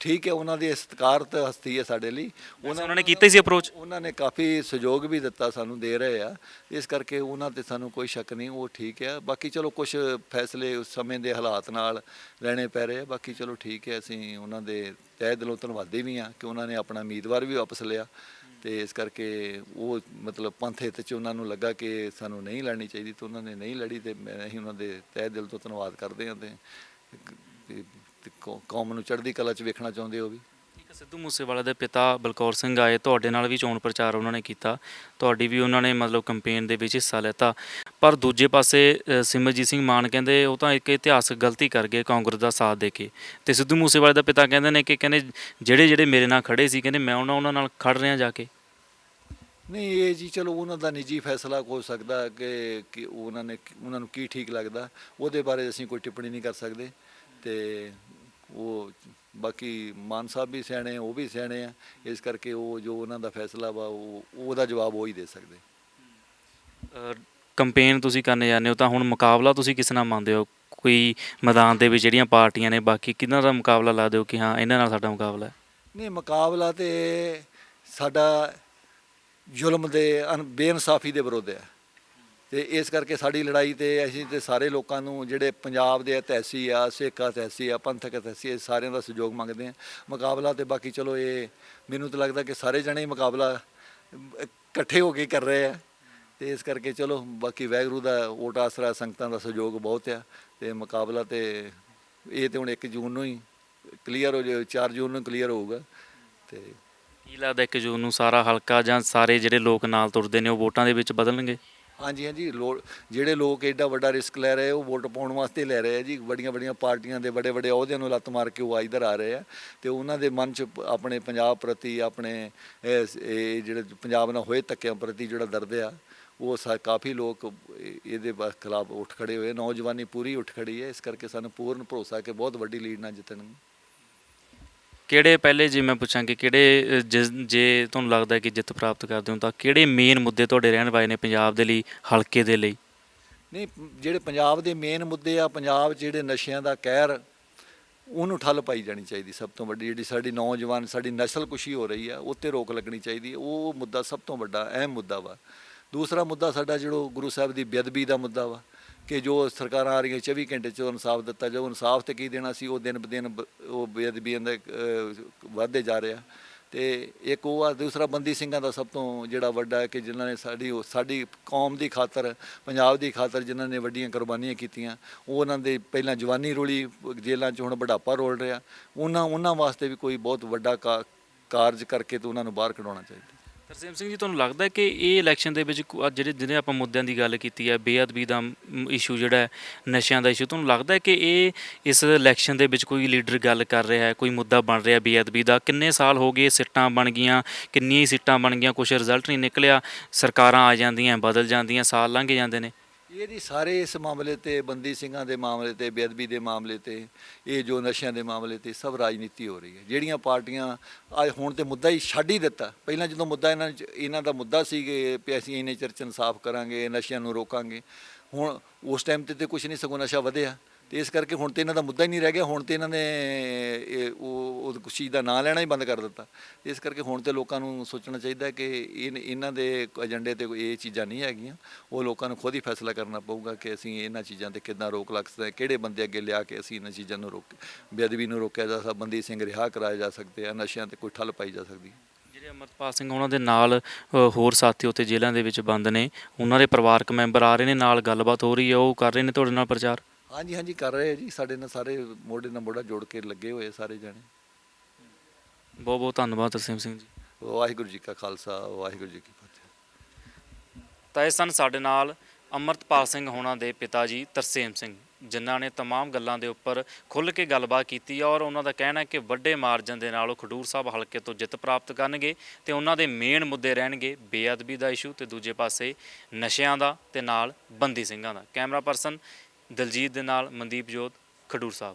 ਠੀਕ ਹੈ ਉਹਨਾਂ ਦੀ ਸਤਿਕਾਰਤ ਹਸਤੀ ਹੈ ਸਾਡੇ ਲਈ। ਉਹਨਾਂ ਉਹਨਾਂ ਨੇ ਕੀਤਾ ਸੀ ਅਪਰੋਚ ਉਹਨਾਂ ਨੇ ਕਾਫੀ ਸਹਿਯੋਗ ਵੀ ਦਿੱਤਾ ਸਾਨੂੰ ਦੇ ਰਹੇ ਆ। ਇਸ ਕਰਕੇ ਉਹਨਾਂ ਤੇ ਸਾਨੂੰ ਕੋਈ ਸ਼ੱਕ ਨਹੀਂ ਉਹ ਠੀਕ ਹੈ। ਬਾਕੀ ਚਲੋ ਕੁਝ ਫੈਸਲੇ ਉਸ ਸਮੇਂ ਦੇ ਹਾਲਾਤ ਨਾਲ ਲੈਣੇ ਪੈ ਰਹੇ ਆ। ਬਾਕੀ ਚਲੋ ਠੀਕ ਹੈ ਅਸੀਂ ਉਹਨਾਂ ਦੇ ਤਹਿ ਦਿਲੋਂ ਧੰਨਵਾਦੀ ਵੀ ਆ ਕਿ ਉਹਨਾਂ ਨੇ ਆਪਣਾ ਉਮੀਦਵਾਰ ਵੀ ਵਾਪਸ ਲਿਆ। ਤੇ ਇਸ ਕਰਕੇ ਉਹ ਮਤਲਬ ਪੰਥ ਹਿੱਤ ਚ ਉਹਨਾਂ ਨੂੰ ਲੱਗਾ ਕਿ ਸਾਨੂੰ ਨਹੀਂ ਲੜਨੀ ਚਾਹੀਦੀ ਤੇ ਉਹਨਾਂ ਨੇ ਨਹੀਂ ਲੜੀ ਤੇ ਮੈਂ ਅਸੀਂ ਉਹਨਾਂ ਦੇ ਤਹਿ ਦਿਲ ਤੋਂ ਧੰਨਵਾਦ ਕਰਦੇ ਹਾਂ ਤੇ ਤੇ- ਕੌ- ਕੌਮ ਨੂੰ ਚੜ੍ਹਦੀ ਕਲਾ ਚ ਵੇਖਣਾ ਚਾਹੁੰਦੇ ਹੋ ਵੀ? ਇੱਕ ਸਿੱਧੂ ਮੂਸੇਵਾਲੇ ਦੇ ਪਿਤਾ ਬਲਕੌਰ ਸਿੰਘ ਆਏ ਤੁਹਾਡੇ ਨਾਲ ਵੀ ਚੋਣ ਪ੍ਰਚਾਰ ਉਹਨਾਂ ਨੇ ਕੀਤਾ। ਤੁਹਾਡੀ ਵੀ ਉਹਨਾਂ ਨੇ ਮਤਲਬ ਕੈਂਪੇਨ ਦੇ ਵਿੱਚ ਹਿੱਸਾ ਲਿੱਤਾ ਪਰ ਦੂਜੇ ਪਾਸੇ ਅ, ਸਿਮਰਜੀਤ ਸਿੰਘ ਮਾਨ ਕਹਿੰਦੇ ਉਹ ਤਾਂ ਇੱਕ ਇਤਿਹਾਸਕ ਗਲਤੀ ਕਰ ਗਏ ਕਾਂਗਰਸ ਦਾ ਸਾਥ ਦੇ ਕੇ। ਤੇ ਸਿੱਧੂ ਮੂਸੇਵਾਲੇ ਦਾ ਪਿਤਾ ਕਹਿੰਦੇ ਨੇ ਕਿ ਕਹਿੰਦੇ ਜਿਹੜੇ ਜਿਹੜੇ ਮੇਰੇ ਨਾਲ ਖੜੇ ਸੀ ਕਹਿੰਦੇ ਮੈਂ ਉਹਨਾਂ ਉਹਨਾਂ ਨਾਲ ਖੜ ਰਿਹਾ ਜਾ ਕੇ। ਨਹੀਂ ਇਹ ਜੀ ਚਲੋ ਉਹਨਾਂ ਦਾ ਨਿੱਜੀ ਫੈਸਲਾ ਹੋ ਸਕਦਾ ਕਿ ਕਿ ਉਹਨਾਂ ਨੇ ਉਹਨਾਂ ਨੂੰ ਕੀ ਠੀਕ ਲੱਗਦਾ ਉਹਦੇ ਬਾਰੇ ਅਸੀਂ ਕੋਈ ਟਿੱਪਣੀ ਨਹੀਂ ਕਰ ਸਕਦੇ। ਤੇ ਉਹ ਬਾਕੀ ਮਾਨ ਸਾਹਿਬ ਵੀ ਸਿਆਣੇ ਆ, ਉਹ ਵੀ ਸਿਆਣੇ ਆ ਇਸ ਕਰਕੇ ਉਹ ਜੋ ਉਹਨਾਂ ਦਾ ਫੈਸਲਾ ਵਾ ਉਹ ਉਹਦਾ ਜਵਾਬ ਉਹ ਹੀ ਦੇ ਸਕਦੇ। ਕੈਂਪੇਨ ਤੁਸੀਂ ਕਰਨੇ ਜਾਂਦੇ ਹੋ ਤਾਂ ਹੁਣ ਮੁਕਾਬਲਾ ਤੁਸੀਂ ਕਿਸ ਨਾਲ ਮੰਨਦੇ ਹੋ? ਕੋਈ ਮੈਦਾਨ ਦੇ ਵਿੱਚ ਜਿਹੜੀਆਂ ਪਾਰਟੀਆਂ ਨੇ ਬਾਕੀ ਕਿਹਨਾਂ ਦਾ ਮੁਕਾਬਲਾ ਲਾ ਦਿਓ ਕਿ ਹਾਂ ਇਹਨਾਂ ਨਾਲ ਸਾਡਾ ਮੁਕਾਬਲਾ ਹੈ? ਨਹੀਂ ਮੁਕਾਬਲਾ ਤੇ ਸਾਡਾ ਜ਼ੁਲਮ ਦੇ ਬੇਇਨਸਾਫੀ ਦੇ ਵਿਰੁੱਧ ਹੈ ਤੇ ਇਸ ਕਰਕੇ ਸਾਡੀ ਲੜਾਈ ਤੇ ਅਸੀਂ ਤੇ ਸਾਰੇ ਲੋਕਾਂ ਨੂੰ ਜਿਹੜੇ ਪੰਜਾਬ ਦੇ ਇਤਿਹਾਸੀ ਆ, ਸਿੱਖ ਇਤਿਹਾਸੀ ਆ, ਪੰਥਕ ਇਤਿਹਾਸੀ ਆ ਸਾਰਿਆਂ ਦਾ ਸਹਿਯੋਗ ਮੰਗਦੇ ਆ। ਮੁਕਾਬਲਾ ਤੇ ਬਾਕੀ ਚਲੋ ਇਹ ਮੈਨੂੰ ਤਾਂ ਲੱਗਦਾ ਕਿ ਸਾਰੇ ਜਣੇ ਹੀ ਮੁਕਾਬਲਾ ਇਕੱਠੇ ਹੋ ਕੇ ਕਰ ਰਹੇ ਆ। ਤੇ ਇਸ ਕਰਕੇ ਚਲੋ ਬਾਕੀ ਵੈਗਰੂ ਦਾ ਓਟ ਆਸਰਾ ਸੰਗਤਾਂ ਦਾ ਸਹਿਯੋਗ ਬਹੁਤ ਆ ਤੇ ਮੁਕਾਬਲਾ ਤੇ ਇਹ ਤੇ ਹੁਣ 1 ਜੂਨ ਨੂੰ ਹੀ ਕਲੀਅਰ ਹੋ ਜਾਏ 4 ਜੂਨ ਨੂੰ ਕਲੀਅਰ ਹੋਊਗਾ ਤੇ ਕੀ ਲੱਗਦਾ ਕਿ ਜੂਨ ਨੂੰ ਸਾਰਾ ਹਲਕਾ ਜਾਂ ਸਾਰੇ ਜਿਹੜੇ ਲੋਕ ਨਾਲ ਤੁਰਦੇ ਨੇ ਉਹ ਵੋਟਾਂ ਦੇ ਵਿੱਚ ਬਦਲਣਗੇ? ਹਾਂਜੀ ਹਾਂਜੀ ਲੋ ਜਿਹੜੇ ਲੋਕ ਐਡਾ ਵੱਡਾ ਰਿਸਕ ਲੈ ਰਹੇ ਆ, ਉਹ ਵੋਟ ਪਾਉਣ ਵਾਸਤੇ ਲੈ ਰਹੇ ਆ ਜੀ। ਵੱਡੀਆਂ ਵੱਡੀਆਂ ਪਾਰਟੀਆਂ ਦੇ ਵੱਡੇ ਵੱਡੇ ਅਹੁਦਿਆਂ ਨੂੰ ਲੱਤ ਮਾਰ ਕੇ ਉਹ ਆ ਇੱਧਰ ਆ ਰਹੇ ਆ ਤੇ ਉਹਨਾਂ ਦੇ ਮਨ 'ਚ ਪ- ਆਪਣੇ ਪੰਜਾਬ ਪ੍ਰਤੀ ਆਪਣੇ ਇਸ- ਇਹ ਜਿਹੜੇ ਪੰਜਾਬ ਨਾਲ ਹੋਏ ਧੱਕਿਆਂ ਪ੍ਰਤੀ ਜਿਹੜਾ ਦਰਦ ਆ ਉਹ ਸਾ ਕਾਫੀ ਲੋਕ ਇਹ- ਇਹਦੇ ਬਸ ਖਿਲਾਫ ਉੱਠ ਖੜੇ ਹੋਏ ਨੌਜਵਾਨੀ ਪੂਰੀ ਉੱਠ ਖੜੀ ਹੈ। ਇਸ ਕਰਕੇ ਸਾਨੂੰ ਪੂਰਨ ਭਰੋਸਾ ਕਿ ਬਹੁਤ ਵੱਡੀ ਲੀਡ ਨਾਲ ਜਿੱਤਣਗੇ। ਕਿਹੜੇ ਪਹਿਲੇ ਜੇ ਮੈਂ ਪੁੱਛਾਂ ਕਿ ਕਿਹੜੇ ਅ, ਜਿਸ- ਜੇ ਤੁਹਾਨੂੰ ਲੱਗਦਾ ਹੈ ਕਿ ਜਿੱਤ ਪ੍ਰਾਪਤ ਕਰਦੇ ਹੋ ਤਾਂ ਕਿਹੜੇ ਮੇਨ ਮੁੱਦੇ ਤੁਹਾਡੇ ਰਹਿਣ ਵਾਲੇ ਨੇ ਪੰਜਾਬ ਦੇ ਲਈ ਹਲਕੇ ਦੇ ਲਈ ਨਹੀਂ ਜਿਹੜੇ ਪੰਜਾਬ ਦੇ ਮੇਨ ਮੁੱਦੇ ਆ ਪੰਜਾਬ 'ਚ ਜਿਹੜੇ ਨਸ਼ਿਆਂ ਦਾ ਕਹਿਰ ਉਹਨੂੰ ਠੱਲ ਪਾਈ ਜਾਣੀ ਚਾਹੀਦੀ ਸਭ ਤੋਂ ਵੱਡੀ ਜਿਹੜੀ ਸਾਡੀ ਨੌਜਵਾਨ ਸਾਡੀ ਨਸਲ ਕੁਸ਼ੀ ਹੋ ਰਹੀ ਆ ਉੱਤੇ ਰੋਕ ਲੱਗਣੀ ਚਾਹੀਦੀ ਹੈ। ਉਹ ਮੁੱਦਾ ਸਭ ਤੋਂ ਵੱਡਾ ਅਹਿਮ ਮੁੱਦਾ ਵਾ ਦੂਸਰਾ ਮੁੱਦਾ ਸਾਡਾ ਜਿਹੜਾ ਗੁਰੂ ਸਾਹਿਬ ਦੀ ਬੇਅਦਬੀ ਦਾ ਮੁੱਦਾ ਵਾ ਕਿ ਜੋ ਸਰਕਾਰਾਂ ਆ ਰਹੀਆਂ 24 ਘੰਟੇ 'ਚ ਇਨਸਾਫ ਦਿੱਤਾ ਜਾਓ ਇਨਸਾਫ ਤੇ ਕੀ ਦੇਣਾ ਸੀ ਉਹ ਦਿਨ ਬ ਦਿਨ ਬ- ਉਹ ਬੇਅਦਬੀਆਂ ਦਾ ਅਹ, ਵੱਧਦੇ ਜਾ ਰਿਹਾ। ਤੇ ਇੱਕ ਉਹ ਆ ਦੂਸਰਾ ਬੰਦੀ ਸਿੰਘਾਂ ਦਾ ਸਭ ਤੋਂ ਜਿਹੜਾ ਵੱਡਾ ਹੈ ਕਿ ਜਿਨ੍ਹਾਂ ਨੇ ਸਾਡੀ ਉਹ- ਸਾਡੀ ਕੌਮ ਦੀ ਖਾਤਰ ਪੰਜਾਬ ਦੀ ਖਾਤਰ ਜਿਨ੍ਹਾਂ ਨੇ ਵੱਡੀਆਂ ਕੁਰਬਾਨੀਆਂ ਕੀਤੀਆਂ ਉਹ ਉਹਨਾਂ ਦੇ ਪਹਿਲਾਂ ਜਵਾਨੀ ਰੋਲੀ ਜੇਲ੍ਹਾਂ 'ਚ ਹੁਣ ਬੁਢਾਪਾ ਰੋਲ ਰਿਹਾ। ਉਹਨਾਂ ਉਹਨਾਂ ਵਾਸਤੇ ਵੀ ਕੋਈ ਬਹੁਤ ਵੱਡਾ ਕਾ- ਕਾਰਜ ਕਰਕੇ ਤੇ ਉਹਨਾਂ ਨੂੰ ਬਾਹਰ ਕਢਾਉਣਾ ਚਾਹੀਦਾ। ਤਰਸੇਮ ਸਿੰਘ ਜੀ, ਤੁਹਾਨੂੰ ਲੱਗਦਾ ਹੈ ਕਿ ਇਹ ਇਲੈਕਸ਼ਨ ਦੇ ਵਿੱਚ ਕੋ- ਅੱਜ ਜਿਹੜੇ ਜਿਹੜੇ ਆਪਾਂ ਮੁੱਦਿਆਂ ਦੀ ਗੱਲ ਕੀਤੀ ਹੈ, ਬੇਅਦਬੀ ਦਾ ਇਸ਼ੂ ਜਿਹੜਾ ਹੈ, ਨਸ਼ਿਆਂ ਦਾ ਇਸ਼ੂ ਤੁਹਾਨੂੰ ਲੱਗਦਾ ਹੈ ਕਿ ਇਹ ਇਸ ਇਲੈਕਸ਼ਨ ਦੇ ਵਿੱਚ ਕੋਈ ਲੀਡਰ ਗੱਲ ਕਰ ਰਿਹਾ ਹੈ, ਕੋਈ ਮੁੱਦਾ ਬਣ ਰਿਹਾ ਬੇਅਦਬੀ ਦਾ? ਕਿੰਨੇ ਸਾਲ ਹੋ ਗਏ ਸਿੱਟਾਂ ਬਣ ਗਈਆਂ, ਕਿੰਨੀਆਂ ਹੀ ਸਿੱਟਾਂ ਬਣ ਗਈਆਂ ਕੁਝ ਰਿਜ਼ਲਟ ਨਹੀਂ ਨਿਕਲਿਆ, ਸਰਕਾਰਾਂ ਆ ਜਾਂਦੀਆਂ, ਬਦਲ ਜਾਂਦੀਆਂ, ਸਾਲ ਲੰਘ ਜਾਂਦੇ ਨੇ। ਇਹਦੀ ਸਾਰੇ ਇਸ ਮਾਮਲੇ ਤੇ, ਬੰਦੀ ਸਿੰਘਾਂ ਦੇ ਮਾਮਲੇ ਤੇ, ਬੇਅਦਬੀ ਦੇ ਮਾਮਲੇ ਤੇ, ਇਹ ਜੋ ਨਸ਼ਿਆਂ ਦੇ ਮਾਮਲੇ ਤੇ ਸਭ ਰਾਜਨੀਤੀ ਹੋ ਰਹੀ ਹੈ। ਜਿਹੜੀਆਂ ਪਾਰਟੀਆਂ ਅੱਜ ਹੁਣ ਤੇ ਮੁੱਦਾ ਹੀ ਛੱਡ ਹੀ ਦਿੱਤਾ। ਪਹਿਲਾਂ ਜਦੋਂ ਮੁੱਦਾ ਇਹਨਾਂ 'ਚ- ਇਹਨਾਂ ਦਾ ਮੁੱਦਾ ਸੀ ਕਿ ਵੀ ਅਸੀਂ ਇਹਨੇ ਚਰਚ ਇਨਸਾਫ ਕਰਾਂਗੇ, ਨਸ਼ਿਆਂ ਨੂੰ ਰੋਕਾਂਗੇ, ਹੁਣ ਉਸ ਟਾਈਮ ਤੇ ਤੇ ਕੁਝ ਨਹੀਂ, ਸਗੋਂ ਨਸ਼ਾ ਵਧਿਆ। ਤੇ ਇਸ ਕਰਕੇ ਹੁਣ ਤੇ ਇਹਨਾਂ ਦਾ ਮੁੱਦਾ ਹੀ ਨਹੀਂ ਰਹਿ ਗਿਆ, ਹੁਣ ਤੇ ਇਹਨਾਂ ਨੇ, ਇਹ, ਉਹ ਉਹ ਕੁਛ ਚੀਜ਼ ਦਾ ਨਾਂ ਲੈਣਾ ਹੀ ਬੰਦ ਕਰ ਦਿੱਤਾ। ਇਸ ਕਰਕੇ ਹੁਣ ਤੇ ਲੋਕਾਂ ਨੂੰ ਸੋਚਣਾ ਚਾਹੀਦਾ ਕਿ ਇਹ, ਇਹਨਾਂ ਦੇ ਏਜੰਡੇ ਤੇ ਕੋਈ ਇਹ ਚੀਜ਼ਾਂ ਨਹੀਂ ਹੈਗੀਆਂ। ਉਹ ਲੋਕਾਂ ਨੂੰ ਖੁਦ ਹੀ ਫੈਸਲਾ ਕਰਨਾ ਪਊਗਾ ਕਿ ਅਸੀਂ ਇਹਨਾਂ ਚੀਜ਼ਾਂ ਤੇ ਕਿੱਦਾਂ ਰੋਕ ਲੱਗ ਸਕਦੇ ਕਿਹੜੇ ਬੰਦੇ ਅੱਗੇ ਲਿਆ ਕੇ ਅਸੀਂ ਇਹਨਾਂ ਚੀਜ਼ਾਂ ਨੂੰ ਰੋਕ, ਬੇਅਦਬੀ ਨੂੰ ਰੋਕਿਆ ਜਾ ਸਕਦਾ, ਬੰਦੀ ਸਿੰਘ ਰਿਹਾ ਕਰਾਇਆ ਜਾ ਸਕਦੇ ਆ, ਨਸ਼ਿਆਂ ਤੇ ਕੋਈ ਠੱਲ ਪਾਈ ਜਾ ਸਕਦੀ ਹੈ। ਜਿਹੜੇ ਅਮਰਪਾਲ ਸਿੰਘ ਉਹਨਾਂ ਦੇ ਨਾਲ ਹੋਰ ਸਾਥੀ ਉੱਥੇ ਜੇਲ੍ਹਾਂ ਦੇ ਵਿੱਚ ਬੰਦ ਨੇ, ਉਹਨਾਂ ਦੇ ਪਰਿਵਾਰਕ ਮੈਂਬਰ ਆ ਰਹੇ ਨੇ, ਨਾਲ ਗੱਲਬਾਤ ਹੋ ਰਹੀ ਹੈ, ਉਹ ਕਰ ਰਹੇ ਨੇ ਤੁਹਾਡੇ ਨਾਲ ਪ੍ਰਚਾਰ? ਹਾਂਜੀ ਹਾਂਜੀ ਕਰ ਰਹੇ ਆ ਜੀ ਸਾਡੇ ਨਾਲ ਸਾਰੇ ਮੋਢੇ ਨਾਲ ਮੋਢਾ ਜੋੜ ਕੇ ਲੱਗੇ ਹੋਏ ਸਾਰੇ ਜਾਣੇ ਬਹੁਤ ਬਹੁਤ ਧੰਨਵਾਦ ਤਰਸੇਮ ਸਿੰਘ ਜੀ ਵਾਹਿਗੁਰੂ ਜੀ ਕਾ ਖਾਲਸਾ ਵਾਹਿਗੁਰੂ ਜੀ ਕੀ ਫਤਿਹ ਤਾਂ ਇਹ ਸਨ ਸਾਡੇ ਨਾਲ ਅਮਰਤਪਾਲ ਸਿੰਘ ਹੋਣਾ ਦੇ ਪਿਤਾ ਜੀ ਤਰਸੇਮ ਸਿੰਘ ਜਿਨ੍ਹਾਂ ਨੇ तमाम ਗੱਲਾਂ ਦੇ ਉੱਪਰ ਖੁੱਲ੍ਹ ਕੇ ਗੱਲਬਾਤ ਕੀਤੀ ਹੈ ਔਰ ਉਹਨਾਂ ਦਾ ਕਹਿਣਾ ਹੈ ਕਿ ਵੱਡੇ ਮਾਰਜਨ ਦੇ ਨਾਲ ਉਹ ਖਡੂਰ ਸਾਹਿਬ ਹਲਕੇ ਤੋਂ ਜਿੱਤ ਪ੍ਰਾਪਤ ਕਰਨਗੇ ਤੇ ਉਹਨਾਂ ਦੇ ਮੇਨ ਮੁੱਦੇ ਰਹਿਣਗੇ ਬੇਅਦਬੀ ਦਾ ਇਸ਼ੂ ਤੇ ਦੂਜੇ ਪਾਸੇ ਨਸ਼ਿਆਂ ਦਾ ਤੇ ਨਾਲ ਬੰਦੀ ਸਿੰਘਾਂ ਦਾ ਕੈਮਰਾ ਪਰਸਨ ਦਲਜੀਤ ਦੇ ਨਾਲ ਮਨਦੀਪ ਜੋਤ ਖਡੂਰ ਸਾਹਿਬ।